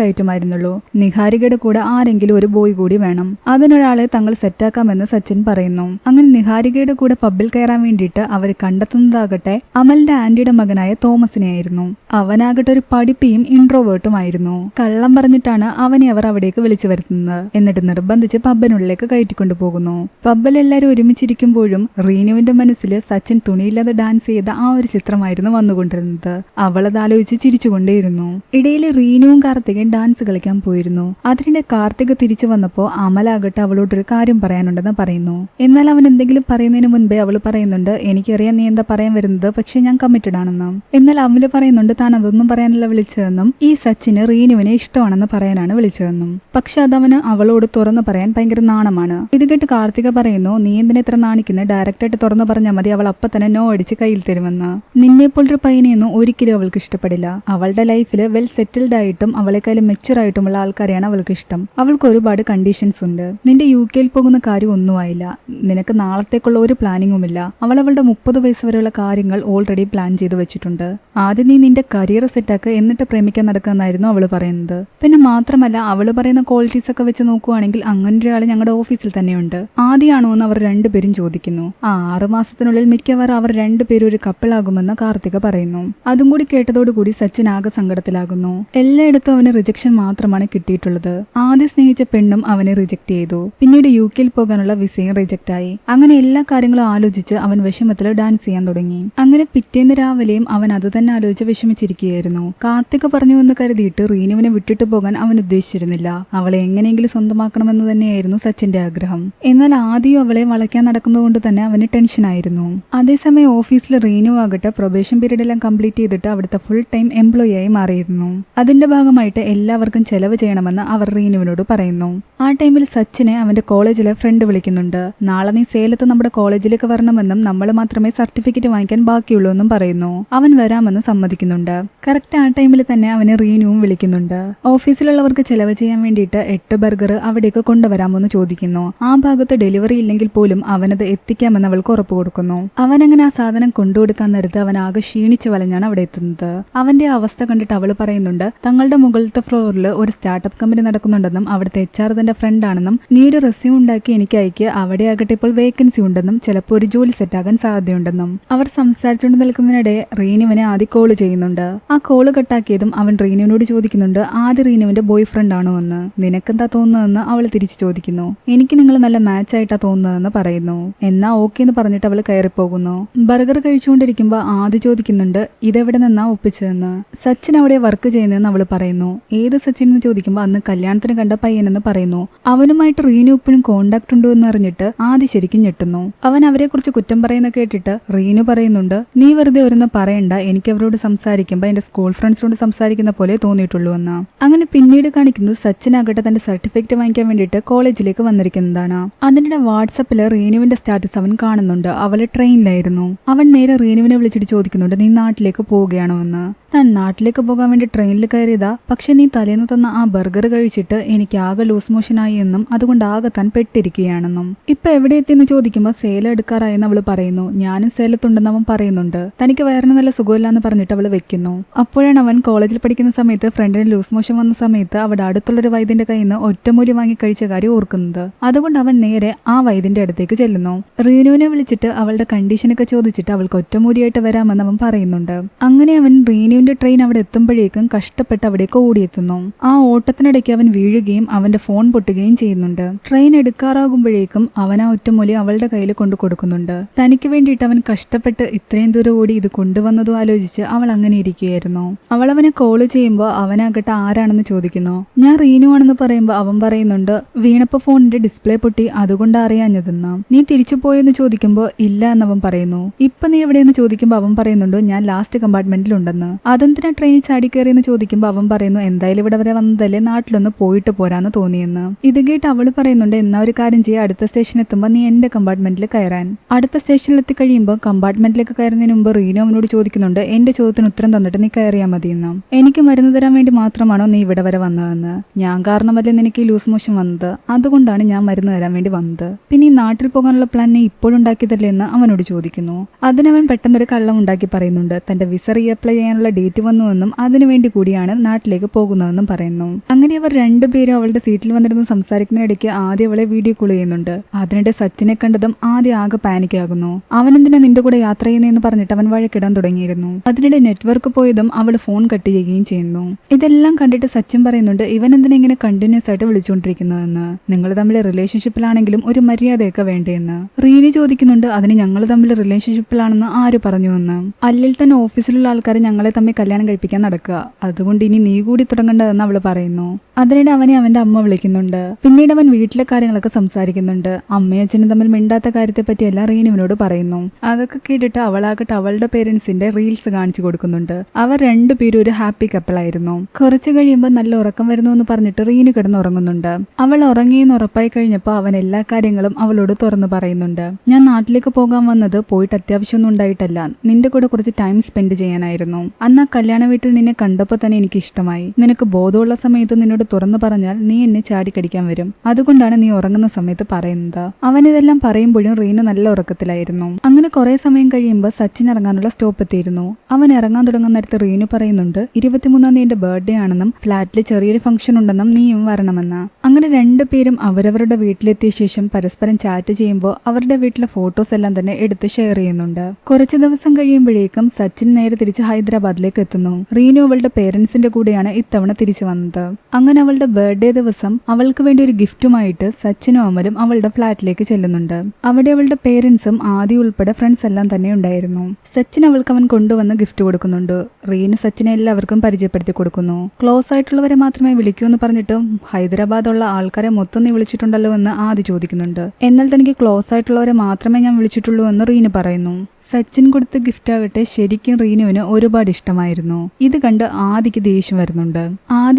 കയറ്റുമായിരുന്നുള്ളൂ നിഹാരികയുടെ കൂടെ ആരെങ്കിലും ഒരു ബോയ് കൂടി വേണം. അതിനൊരാളെ തങ്ങൾ സെറ്റാക്കാമെന്ന് സച്ചിൻ പറയുന്നു. അങ്ങനെ നിഹാരികയുടെ കൂടെ പബ്ബിൽ കയറാൻ വേണ്ടിയിട്ട് അവർ കണ്ടെത്തുന്നതാകട്ടെ അമലിന്റെ ആന്റിയുടെ മകനായ തോമസിനെയായിരുന്നു. അവനാകട്ടെ ഒരു പഠിപ്പിയും ഇൻട്രോവേർട്ടുമായിരുന്നു കള്ളം പറഞ്ഞിട്ടാണ് അവനെ അവർ അവിടേക്ക് വിളിച്ചു വരുത്തുന്നത്. എന്നിട്ട് നിർബന്ധിച്ച് പബ്ബിനുള്ളിലേക്ക് കയറ്റിക്കൊണ്ടു പോകുന്നു. പബ്ബിൽ എല്ലാവരും ഒരുമിച്ചിരിക്കുമ്പോഴും റീനുവിന്റെ മനസ്സിൽ സച്ചിൻ തുണിയില്ലാതെ ഡാൻസ് ചെയ്ത ആ ഒരു ചിത്രമായിരുന്നു വന്നുകൊണ്ടിരുന്നത്. അവളത് ആലോചിച്ച് ചിരിച്ചുകൊണ്ടേയിരുന്നു. ഇടയിൽ റീനുവും കാർത്തികയും ഡാൻസ് കളിക്കാൻ പോയിരുന്നു. അതിനിടെ കാർത്തിക് തിരിച്ചു വന്നപ്പോൾ അമലാകട്ടെ ഒരു കാര്യം പറയാനുണ്ടെന്ന് പറയുന്നു. എന്നാൽ അവൻ എന്തെങ്കിലും പറയുന്നതിന് മുൻപേ അവൾ പറയുന്നുണ്ട് എനിക്കറിയാം നീ എന്താ പറയാൻ വരുന്നത് പക്ഷെ ഞാൻ കമ്മിറ്റഡ് ആണെന്ന്. എന്നാൽ അമല പറയുന്നുണ്ട് താൻ അതൊന്നും പറയാനല്ല വിളിച്ചതെന്നും ഈ സച്ചിന് റീനുവിനെ ഇഷ്ടമാണെന്ന് പറയാനാണ് വിളിച്ചതെന്നും. പക്ഷെ അതവന് അവളോട് തുറന്നു പറയാൻ ഭയങ്കര നാണമാണ്. ഇത് കേട്ട് കാർത്തിക പറയുന്നു നീ എന്തിനെ ഇത്ര നാണിക്കുന്നത് ഡയറക്റ്റായിട്ട് തുറന്നു പറഞ്ഞാൽ മതി അവൾ അപ്പൊ തന്നെ നോ അടിച്ച് കയ്യിൽ തരുമെന്ന്. നിന്നെ പോലൊരു പയ്യനെയൊന്നും ഒരിക്കലും അവൾക്ക് ഇഷ്ടപ്പെടില്ല. അവളുടെ ലൈഫിൽ വെൽ സെറ്റിൽഡ് ആയിട്ടും അവളെക്കാളും മെച്ചുർ ആയിട്ടുമുള്ള ആൾക്കാരെയാണ് അവൾക്ക് ഇഷ്ടം അവൾക്ക് ഒരുപാട് കണ്ടീഷൻസ് ഉണ്ട്. നിന്റെ യു കെയിൽ പോകുന്ന കാര്യം ഒന്നും ആയില്ല. നിനക്ക് നാളത്തേക്കുള്ള ഒരു പ്ലാനിങ്ങുമില്ല അവൾ അവളുടെ മുപ്പത് വയസ്സ് വരെയുള്ള കാര്യങ്ങൾ ഓൾറെഡി പ്ലാൻ ചെയ്തു വെച്ചിട്ടുണ്ട്. ആദ്യം നീ നിന്റെ കരിയർ സെറ്റാക്ക് എന്നിട്ട് പ്രേമിക്കാൻ നടക്കുന്നതായിരുന്നു അവൾ പറയുന്നത്. പിന്നെ മാത്രമല്ല അവൾ പറയുന്ന ക്വാളിറ്റീസ് ഒക്കെ വെച്ച് നോക്കുവാണെങ്കിൽ അങ്ങനെ ഒരാൾ ഞങ്ങളുടെ ഓഫീസിൽ തന്നെയുണ്ട്. ആദ്യമാണോ എന്ന് അവർ രണ്ടുപേരും ചോദിക്കുന്നു. ആ ആറു മാസത്തിനുള്ളിൽ മിക്കവാറും അവർ രണ്ടുപേരും ഒരു കപ്പിളാകുമെന്ന് കാർത്തിക പറയുന്നു. അതും കൂടി കേട്ടതോടുകൂടി സച്ചിൻ ആകെ സങ്കടത്തിലാകുന്നു. എല്ലായിടത്തും അവന് റിജക്ഷൻ മാത്രം മാത്രമാണ് കിട്ടിയിട്ടുള്ളത്. ആദ്യം സ്നേഹിച്ച പെണ്ണും അവനെ റിജക്ട് ചെയ്തു. പിന്നീട് യു കെയിൽ പോകാനുള്ള വിസയും റിജക്റ്റ് ആയി. അങ്ങനെ എല്ലാ കാര്യങ്ങളും ആലോചിച്ച് അവൻ വിഷമത്തിൽ ഡാൻസ് ചെയ്യാൻ തുടങ്ങി. അങ്ങനെ പിറ്റേന്ന് രാവിലെയും അവൻ അത് തന്നെ ആലോചിച്ച് വിഷമിച്ചിരിക്കുകയായിരുന്നു. കാർത്തിക പറഞ്ഞു എന്ന് കരുതിയിട്ട് റീനുവിനെ വിട്ടിട്ട് പോകാൻ അവൻ ഉദ്ദേശിച്ചിരുന്നില്ല. അവളെ എങ്ങനെയെങ്കിലും സ്വന്തമാക്കണമെന്ന് തന്നെയായിരുന്നു സച്ചിന്റെ ആഗ്രഹം. എന്നാൽ ആദ്യം അവളെ വളയ്ക്കാൻ നടക്കുന്നതുകൊണ്ട് തന്നെ അവന് ടെൻഷനായിരുന്നു അതേസമയം ഓഫീസിൽ റീനു ആകട്ടെ പ്രൊബേഷൻ പീരീഡ് എല്ലാം കംപ്ലീറ്റ് ചെയ്തിട്ട് അവിടുത്തെ ഫുൾ ടൈം എംപ്ലോയി ആയി മാറിയിരുന്നു. അതിന്റെ ഭാഗമായിട്ട് എല്ലാവർക്കും ചെലവ് ചെയ്യണമെന്ന് അവർ റീനുവിനോട് പറയുന്നു. ആ ടൈമിൽ സച്ചിനെ അവന്റെ കോളേജിലെ ഫ്രണ്ട് വിളിക്കുന്നുണ്ട്. നാളെ നീ സേലത്ത് നമ്മുടെ കോളേജിലേക്ക് വരണമെന്നും നമ്മൾ മാത്രമേ സർട്ടിഫിക്കറ്റ് വാങ്ങിക്കാൻ ബാക്കിയുള്ളൂ എന്നും പറയുന്നു. അവൻ വരാമെന്ന് സമ്മതിക്കുന്നുണ്ട്. കറക്റ്റ് ആ ടൈമിൽ തന്നെ അവനെ റീനുവും വിളിക്കുന്നുണ്ട്. ഓഫീസിലുള്ളവർക്ക് ചെലവ് ചെയ്യാൻ വേണ്ടിയിട്ട് എട്ട് ബർഗർ അവിടേക്ക് കൊണ്ടുവരാമെന്ന് ചോദിക്കുന്നു. ആ ഭാഗത്ത് ഡെലിവറി ഇല്ലെങ്കിൽ പോലും അവനത് എത്തിക്കാമെന്ന് അവൾക്ക് ഉറപ്പ് കൊടുക്കുന്നു. അവൻ അങ്ങനെ ആ സാധനം കൊണ്ടുകൊടുക്കാൻ നേരത്ത് അവൻ ആകെ ക്ഷീണിച്ചു വലഞ്ഞാണ് അവിടെ എത്തുന്നത്. അവന്റെ അവസ്ഥ കണ്ടിട്ട് അവൾ പറയുന്നുണ്ട് തങ്ങളുടെ മുകളിലത്തെ ഫ്ലോറിൽ ഒരു സ്റ്റാർട്ടപ്പ് കമ്പനി നടക്കുന്നുണ്ടെന്നും അവിടുത്തെ എച്ച് ആർ തന്റെ ഫ്രണ്ട് ആണെന്നും നീ ഒരു റെസ്യൂം ഉണ്ടാക്കി എനിക്ക് അയക്കുക അവിടെ ആകട്ടെ ഇപ്പോൾ വേക്കൻസി ഉണ്ടെന്നും ചിലപ്പോൾ ഒരു ജോലി സെറ്റാകാൻ സാധ്യതയുണ്ടെന്നും അവർ സംസാരിച്ചുകൊണ്ട് നിൽക്കുന്നതിനിടെ റീനുവിനെ ആദ്യം കോൾ ചെയ്യുന്നുണ്ട്. ആ കോൾ കട്ടാക്കിയതും അവൻ റീനുവിനോട് ചോദിക്കുന്നുണ്ട് ആദ്യ റീനുവിന്റെ ബോയ് ഫ്രണ്ട് ആണോ എന്ന്? നിനക്കെന്താ തോന്നുന്നതെന്ന് അവൾ തിരിച്ചു ചോദിക്കുന്നു. എനിക്ക് നിങ്ങൾ നല്ല മാച്ച് ആയിട്ടാ തോന്നുന്നതെന്ന് പറയുന്നു. എന്നാ ഓക്കെ എന്ന് പറഞ്ഞിട്ട് അവൾ കയറിപ്പോകുന്നു. ബർഗർ കഴിച്ചുകൊണ്ടിരിക്കുമ്പോൾ ആദ്യ ചോദിക്കുന്നുണ്ട് ഇതെവിടെ നിന്നാ ഒപ്പിച്ചതെന്ന്? സച്ചിൻ അവിടെ വർക്ക് ചെയ്യുന്നതെന്ന് അവൾ പറയുന്നു. ഏത് സച്ചിൻ എന്ന് ചോദിക്കുമ്പോൾ അന്ന് കല്യാണത്തിന് കണ്ട പയ്യനെന്ന് പറയുന്നു. അവനുമായിട്ട് റീനു ഇപ്പോഴും കോണ്ടാക്ട് ഉണ്ടോ എന്ന് അറിഞ്ഞിട്ട് ആദ്യ ശരിക്കും ഞെട്ടുന്നു. അവൻ അവരെക്കുറിച്ച് കുറ്റം പറയുന്ന കേട്ടിട്ട് റീനു പറയുന്നുണ്ട് നീ വെറുതെ ഒരുന്ന് പറയണ്ട എനിക്ക് അവരോട് സംസാരിക്കുമ്പോൾ എന്റെ സ്കൂൾ ഫ്രണ്ട്സിനോട് സംസാരിക്കുന്ന പോലെ തോന്നിയിട്ടുള്ളൂ എന്ന്. അങ്ങനെ പിന്നീട് കാണിക്കുന്നത് സച്ചിനാകട്ടെ തന്റെ സർട്ടിഫിക്കറ്റ് വാങ്ങിക്കാൻ വേണ്ടിയിട്ട് കോളേജിലേക്ക് വന്നിരിക്കുന്നതാണ്. അതിനിടെ വാട്സപ്പിൽ റീനുവിന്റെ സ്റ്റാറ്റസ് അവൻ കാണുന്നുണ്ട്. അവൾ ട്രെയിനിലായിരുന്നു. അവൻ നേരെ റീനുവിനെ വിളിച്ചിട്ട് ചോദിക്കുന്നുണ്ട് നീ നാട്ടിലേക്ക് പോവുകയാണോ എന്ന്? താൻ നാട്ടിലേക്ക് പോകാൻ വേണ്ടി ട്രെയിനിൽ കയറിയതാ. പക്ഷെ നീ തലേന്ന് തന്ന ആ ബർഗർ കഴിച്ചിട്ട് എനിക്ക് ആകെ ലൂസ് മോഷനായി എന്നും അതുകൊണ്ട് ആകെ താൻ പെട്ടിരിക്കുകയാണെന്നും. ഇപ്പൊ എവിടെ എത്തിയെന്ന് ചോദിക്കുമ്പോൾ സേലം എടുക്കാറായെന്ന് അവൾ പറയുന്നു. ഞാനും സേലത്തുണ്ടെന്ന് അവൻ പറയുന്നുണ്ട്. തനിക്ക് വയറിന് നല്ല സുഖമില്ല എന്ന് പറഞ്ഞിട്ട് അവൾ വെക്കുന്നു. അപ്പോഴാണ് അവൻ കോളേജിൽ പഠിക്കുന്ന സമയത്ത് ഫ്രണ്ടിന് ലൂസ് മോഷൻ വന്ന സമയത്ത് അവിടെ അടുത്തുള്ളൊരു വൈദ്യന്റെ കയ്യിൽ നിന്ന് ഒറ്റമൂലി വാങ്ങി കഴിച്ച കാര്യം ഓർക്കുന്നത്. അതുകൊണ്ട് അവൻ നേരെ ആ വൈദ്യന്റെ അടുത്തേക്ക് ചെല്ലുന്നു. റീനുവിനെ വിളിച്ചിട്ട് അവളുടെ കണ്ടീഷനൊക്കെ ചോദിച്ചിട്ട് അവൾക്ക് ഒറ്റമൂലിയായിട്ട് വരാമെന്ന് അവൻ പറയുന്നുണ്ട്. അങ്ങനെ അവൻ റീനുവിന്റെ ട്രെയിൻ അവിടെ എത്തുമ്പോഴേക്കും കഷ്ടപ്പെട്ട് അവിടേക്ക് ഓടിയെത്തുന്നു. ആ ഓട്ടത്തിനിടയ്ക്ക് അവൻ വീഴുകയും അവന്റെ ഫോൺ പൊട്ടുകയും ചെയ്യുന്നുണ്ട്. ട്രെയിൻ എടുക്കാറാകുമ്പോഴേക്കും അവൻ ആ ഒറ്റമൂലി അവളുടെ കയ്യിൽ കൊണ്ടു കൊടുക്കുന്നുണ്ട്. തനിക്ക് വേണ്ടിയിട്ട് അവൻ കഷ്ടപ്പെട്ട് ഇത്രയും ദൂരം ഓടി ഇത് കൊണ്ടുവന്നതും ആലോചിച്ച് അവൾ അങ്ങനെ ഇരിക്കുകയായിരുന്നു. അവൾ അവനെ കോൾ ചെയ്യുമ്പോൾ അവനാകട്ടെ ആരാണെന്ന് ചോദിക്കുന്നു. ഞാൻ റീനു ആണെന്ന് പറയുമ്പോൾ അവൻ പറയുന്നുണ്ട് വീണപ്പോ ഫോണിന്റെ ഡിസ്പ്ലേ പൊട്ടി അതുകൊണ്ട് അറിയാഞ്ഞതെന്ന്. നീ തിരിച്ചു പോയെന്ന് ചോദിക്കുമ്പോൾ ഇല്ല എന്നവൻ പറയുന്നു. ഇപ്പൊ നീ എവിടെയെന്ന് ചോദിക്കുമ്പോൾ അവൻ പറയുന്നുണ്ട് ഞാൻ ലാസ്റ്റ് കമ്പാർട്ട്മെന്റിലുണ്ടെന്ന് അതെന്തിനാ ട്രെയിനിൽ ചാടിക്കയറിയെന്ന് ചോദിക്കുമ്പോൾ അവൻ പറയുന്നു എന്തായാലും ഇവിടെ വരെ വന്നതല്ലേ നാട്ടിലൊന്ന് പോയിട്ട് പോരാന്ന് തോന്നിയെന്ന്. ഇത് കേട്ട് അവൾ പറയുന്നുണ്ട് എന്നാ ഒരു കാര്യം ചെയ്യുക അടുത്ത സ്റ്റേഷൻ എത്തുമ്പോൾ നീ എന്റെ കമ്പാർട്ട്മെന്റിൽ കയറാൻ. അടുത്ത സ്റ്റേഷനിൽ എത്തി കഴിയുമ്പോൾ കമ്പാർട്ട്മെന്റിലേക്ക് കയറുന്നതിന് മുമ്പ് റീനോ അവനോട് ചോദിക്കുന്നുണ്ട് എന്റെ ചോദ്യത്തിന് ഉത്തരം തന്നിട്ട് നീ കയറിയാൽ മതിയെന്ന്. എനിക്ക് മരുന്ന് തരാൻ വേണ്ടി മാത്രമാണോ നീ ഇവിടെ വരെ വന്നതെന്ന്? ഞാൻ കാരണമല്ലേ നിനക്ക് ഈ ലൂസ് മോഷൻ വന്നത്? അതുകൊണ്ടാണ് ഞാൻ മരുന്ന് തരാൻ വേണ്ടി വന്നത്. പിന്നെ ഈ നാട്ടിൽ പോകാനുള്ള പ്ലാൻ നീ ഇപ്പോഴുണ്ടാക്കിയതല്ലേ എന്ന് അവനോട് ചോദിക്കുന്നു. അതിനവൻ പെട്ടെന്നൊരു കള്ളം ഉണ്ടാക്കി പറയുന്നുണ്ട് തന്റെ വിസ റീഅപ്ലൈ ചെയ്യാനുള്ള ഡേറ്റ് വന്നുവെന്നും അതിനുവേണ്ടി കൂടിയാണ് നാട്ടിലേക്ക് പോകുന്നതെന്നും പറയുന്നു. അങ്ങനെ അവർ രണ്ടുപേരും അവളുടെ സീറ്റിൽ വന്നിരുന്ന് സംസാരിക്കുന്നതിനിടയ്ക്ക് ആദ്യം അവളെ വീഡിയോ കോൾ ചെയ്യുന്നുണ്ട്. അതിനിടെ സച്ചിനെ കണ്ടതും ആദ്യം ആകെ പാനിക് ആകുന്നു. അവനെന്തിനാ നിന്റെ കൂടെ യാത്ര ചെയ്യുന്നതെന്ന് പറഞ്ഞിട്ട് അവൻ വഴക്കിടാൻ തുടങ്ങിയിരുന്നു. അതിനിടെ നെറ്റ്വർക്ക് പോയതും അവൾ ഫോൺ കട്ട് ചെയ്യുകയും ചെയ്യുന്നു. ഇതെല്ലാം കണ്ടിട്ട് സച്ചിൻ പറയുന്നുണ്ട് ഇവൻ എന്തിനാ ഇങ്ങനെ കണ്ടിന്യൂസ് ആയിട്ട് വിളിച്ചുകൊണ്ടിരിക്കുന്നതെന്ന്? നിങ്ങൾ തമ്മിൽ റിലേഷൻഷിപ്പിലാണെങ്കിലും ഒരു മര്യാദയൊക്കെ വേണ്ടേന്ന്. റീനി ചോദിക്കുന്നുണ്ട് അതിന് ഞങ്ങൾ തമ്മിൽ റിലേഷൻഷിപ്പിലാണെന്ന് ആര് പറഞ്ഞു എന്ന് അല്ലിൽ തന്നെ ഓഫീസിലുള്ള ആൾക്കാർ ഞങ്ങളെ തമ്മിൽ കല്യാണം കഴിപ്പിക്കാൻ നടക്കുക. അതുകൊണ്ട് ഇനി നീ കൂടി തുടങ്ങേണ്ടതെന്ന് അവൾ പറയുന്നു. അതിനിടെ അവനെ അവന്റെ അമ്മ വിളിക്കുന്നുണ്ട്. പിന്നീട് അവൻ വീട്ടിലെ കാര്യങ്ങളൊക്കെ സംസാരിക്കുന്നുണ്ട്. അമ്മയും അച്ഛനും തമ്മിൽ മിണ്ടാത്ത കാര്യത്തെ റീൻ റീനുവിനോട് പറയുന്നു. അതൊക്കെ കേട്ടിട്ട് അവളാകട്ടെ അവളുടെ പേരൻസിന്റെ റീൽസ് കാണിച്ചു കൊടുക്കുന്നുണ്ട്. അവർ രണ്ടുപേരും ഒരു ഹാപ്പി കപ്പിളായിരുന്നു. കുറച്ചു കഴിയുമ്പോൾ നല്ല ഉറക്കം വരുന്നു എന്ന് പറഞ്ഞിട്ട് റീനു കിടന്ന് ഉറങ്ങുന്നുണ്ട് അവൾ ഉറങ്ങിയെന്ന് ഉറപ്പായി കഴിഞ്ഞപ്പോൾ അവൻ എല്ലാ കാര്യങ്ങളും അവളോട് തുറന്നു പറയുന്നുണ്ട്. ഞാൻ നാട്ടിലേക്ക് പോകാൻ വന്നത് പോയിട്ട് അത്യാവശ്യമൊന്നും ഉണ്ടായിട്ടല്ല. നിന്റെ കൂടെ കുറച്ച് ടൈം സ്പെൻഡ് ചെയ്യാനായിരുന്നു. അന്ന് ആ കല്യാണ വീട്ടിൽ നിന്നെ കണ്ടപ്പോൾ തന്നെ എനിക്ക് ഇഷ്ടമായി നിനക്ക് ബോധമുള്ള സമയത്ത് നിന്നോട് തുറന്നു പറഞ്ഞാൽ നീ എന്നെ ചാടിക്കടിക്കാൻ വരും. അതുകൊണ്ടാണ് നീ ഉറങ്ങുന്ന സമയത്ത് പറയുന്നത്. അവൻ ഇതെല്ലാം പറയുമ്പോഴും റീനു നല്ല ഉറക്കത്തിലായിരുന്നു. അങ്ങനെ കുറെ സമയം കഴിയുമ്പോൾ സച്ചിൻ ഇറങ്ങാനുള്ള സ്റ്റോപ്പ് എത്തിയിരുന്നു. അവൻ ഇറങ്ങാൻ തുടങ്ങുന്ന നേരത്ത് റീനു പറയുന്നുണ്ട് ഇരുപത്തിമൂന്നാം തീയതി ബർത്ത്ഡേ ആണെന്നും ഫ്ലാറ്റിൽ ചെറിയൊരു ഫംഗ്ഷൻ ഉണ്ടെന്നും നീയും വരണമെന്ന്. അങ്ങനെ രണ്ടുപേരും അവരവരുടെ വീട്ടിലെത്തിയ ശേഷം പരസ്പരം ചാറ്റ് ചെയ്യുമ്പോൾ അവരുടെ വീട്ടിലെ ഫോട്ടോസ് എല്ലാം തന്നെ എടുത്ത് ഷെയർ ചെയ്യുന്നുണ്ട്. കുറച്ച് ദിവസം കഴിയുമ്പോഴേക്കും സച്ചിൻ നേരെ തിരിച്ച് ഹൈദരാബാദിലേക്ക് എത്തുന്നു. റീനു അവളുടെ പേരൻസിന്റെ കൂടെയാണ് ഇത്തവണ തിരിച്ചു വന്നത്. അങ്ങനെ അവളുടെ ബർത്ത്ഡേ ദിവസം അവൾക്ക് വേണ്ടി ഒരു ഗിഫ്റ്റുമായിട്ട് സച്ചിനും അമലും അവളുടെ ഫ്ലാറ്റിലേക്ക് ചെല്ലുന്നുണ്ട്. അവിടെ അവളുടെ പേരൻസും ആദ്യ ഉൾപ്പെടെ ഫ്രണ്ട്സ് എല്ലാം തന്നെ ഉണ്ടായിരുന്നു. സച്ചിൻ അവൾക്ക് അവൻ കൊണ്ടുവന്ന് ഗിഫ്റ്റ് കൊടുക്കുന്നുണ്ട്. റീന് സച്ചിനെ എല്ലാവർക്കും പരിചയപ്പെടുത്തി കൊടുക്കുന്നു. ക്ലോസ് ആയിട്ടുള്ളവരെ മാത്രമേ വിളിക്കൂ എന്ന് പറഞ്ഞിട്ട് ഹൈദരാബാദുള്ള ആൾക്കാരെ മൊത്തം നീ വിളിച്ചിട്ടുണ്ടല്ലോ എന്ന് ആദ്യ ചോദിക്കുന്നുണ്ട്. എന്നാൽ തനിക്ക് ക്ലോസ് ആയിട്ടുള്ളവരെ മാത്രമേ ഞാൻ വിളിച്ചിട്ടുള്ളൂ എന്ന് റീന് പറയുന്നു. സച്ചിൻ കൊടുത്ത ഗിഫ്റ്റ് ആകട്ടെ ശരിക്കും റീനുവിന് ഒരുപാട് ഇഷ്ടമായിരുന്നു. ഇത് കണ്ട് ആദിക്ക് ദേഷ്യം വരുന്നുണ്ട്.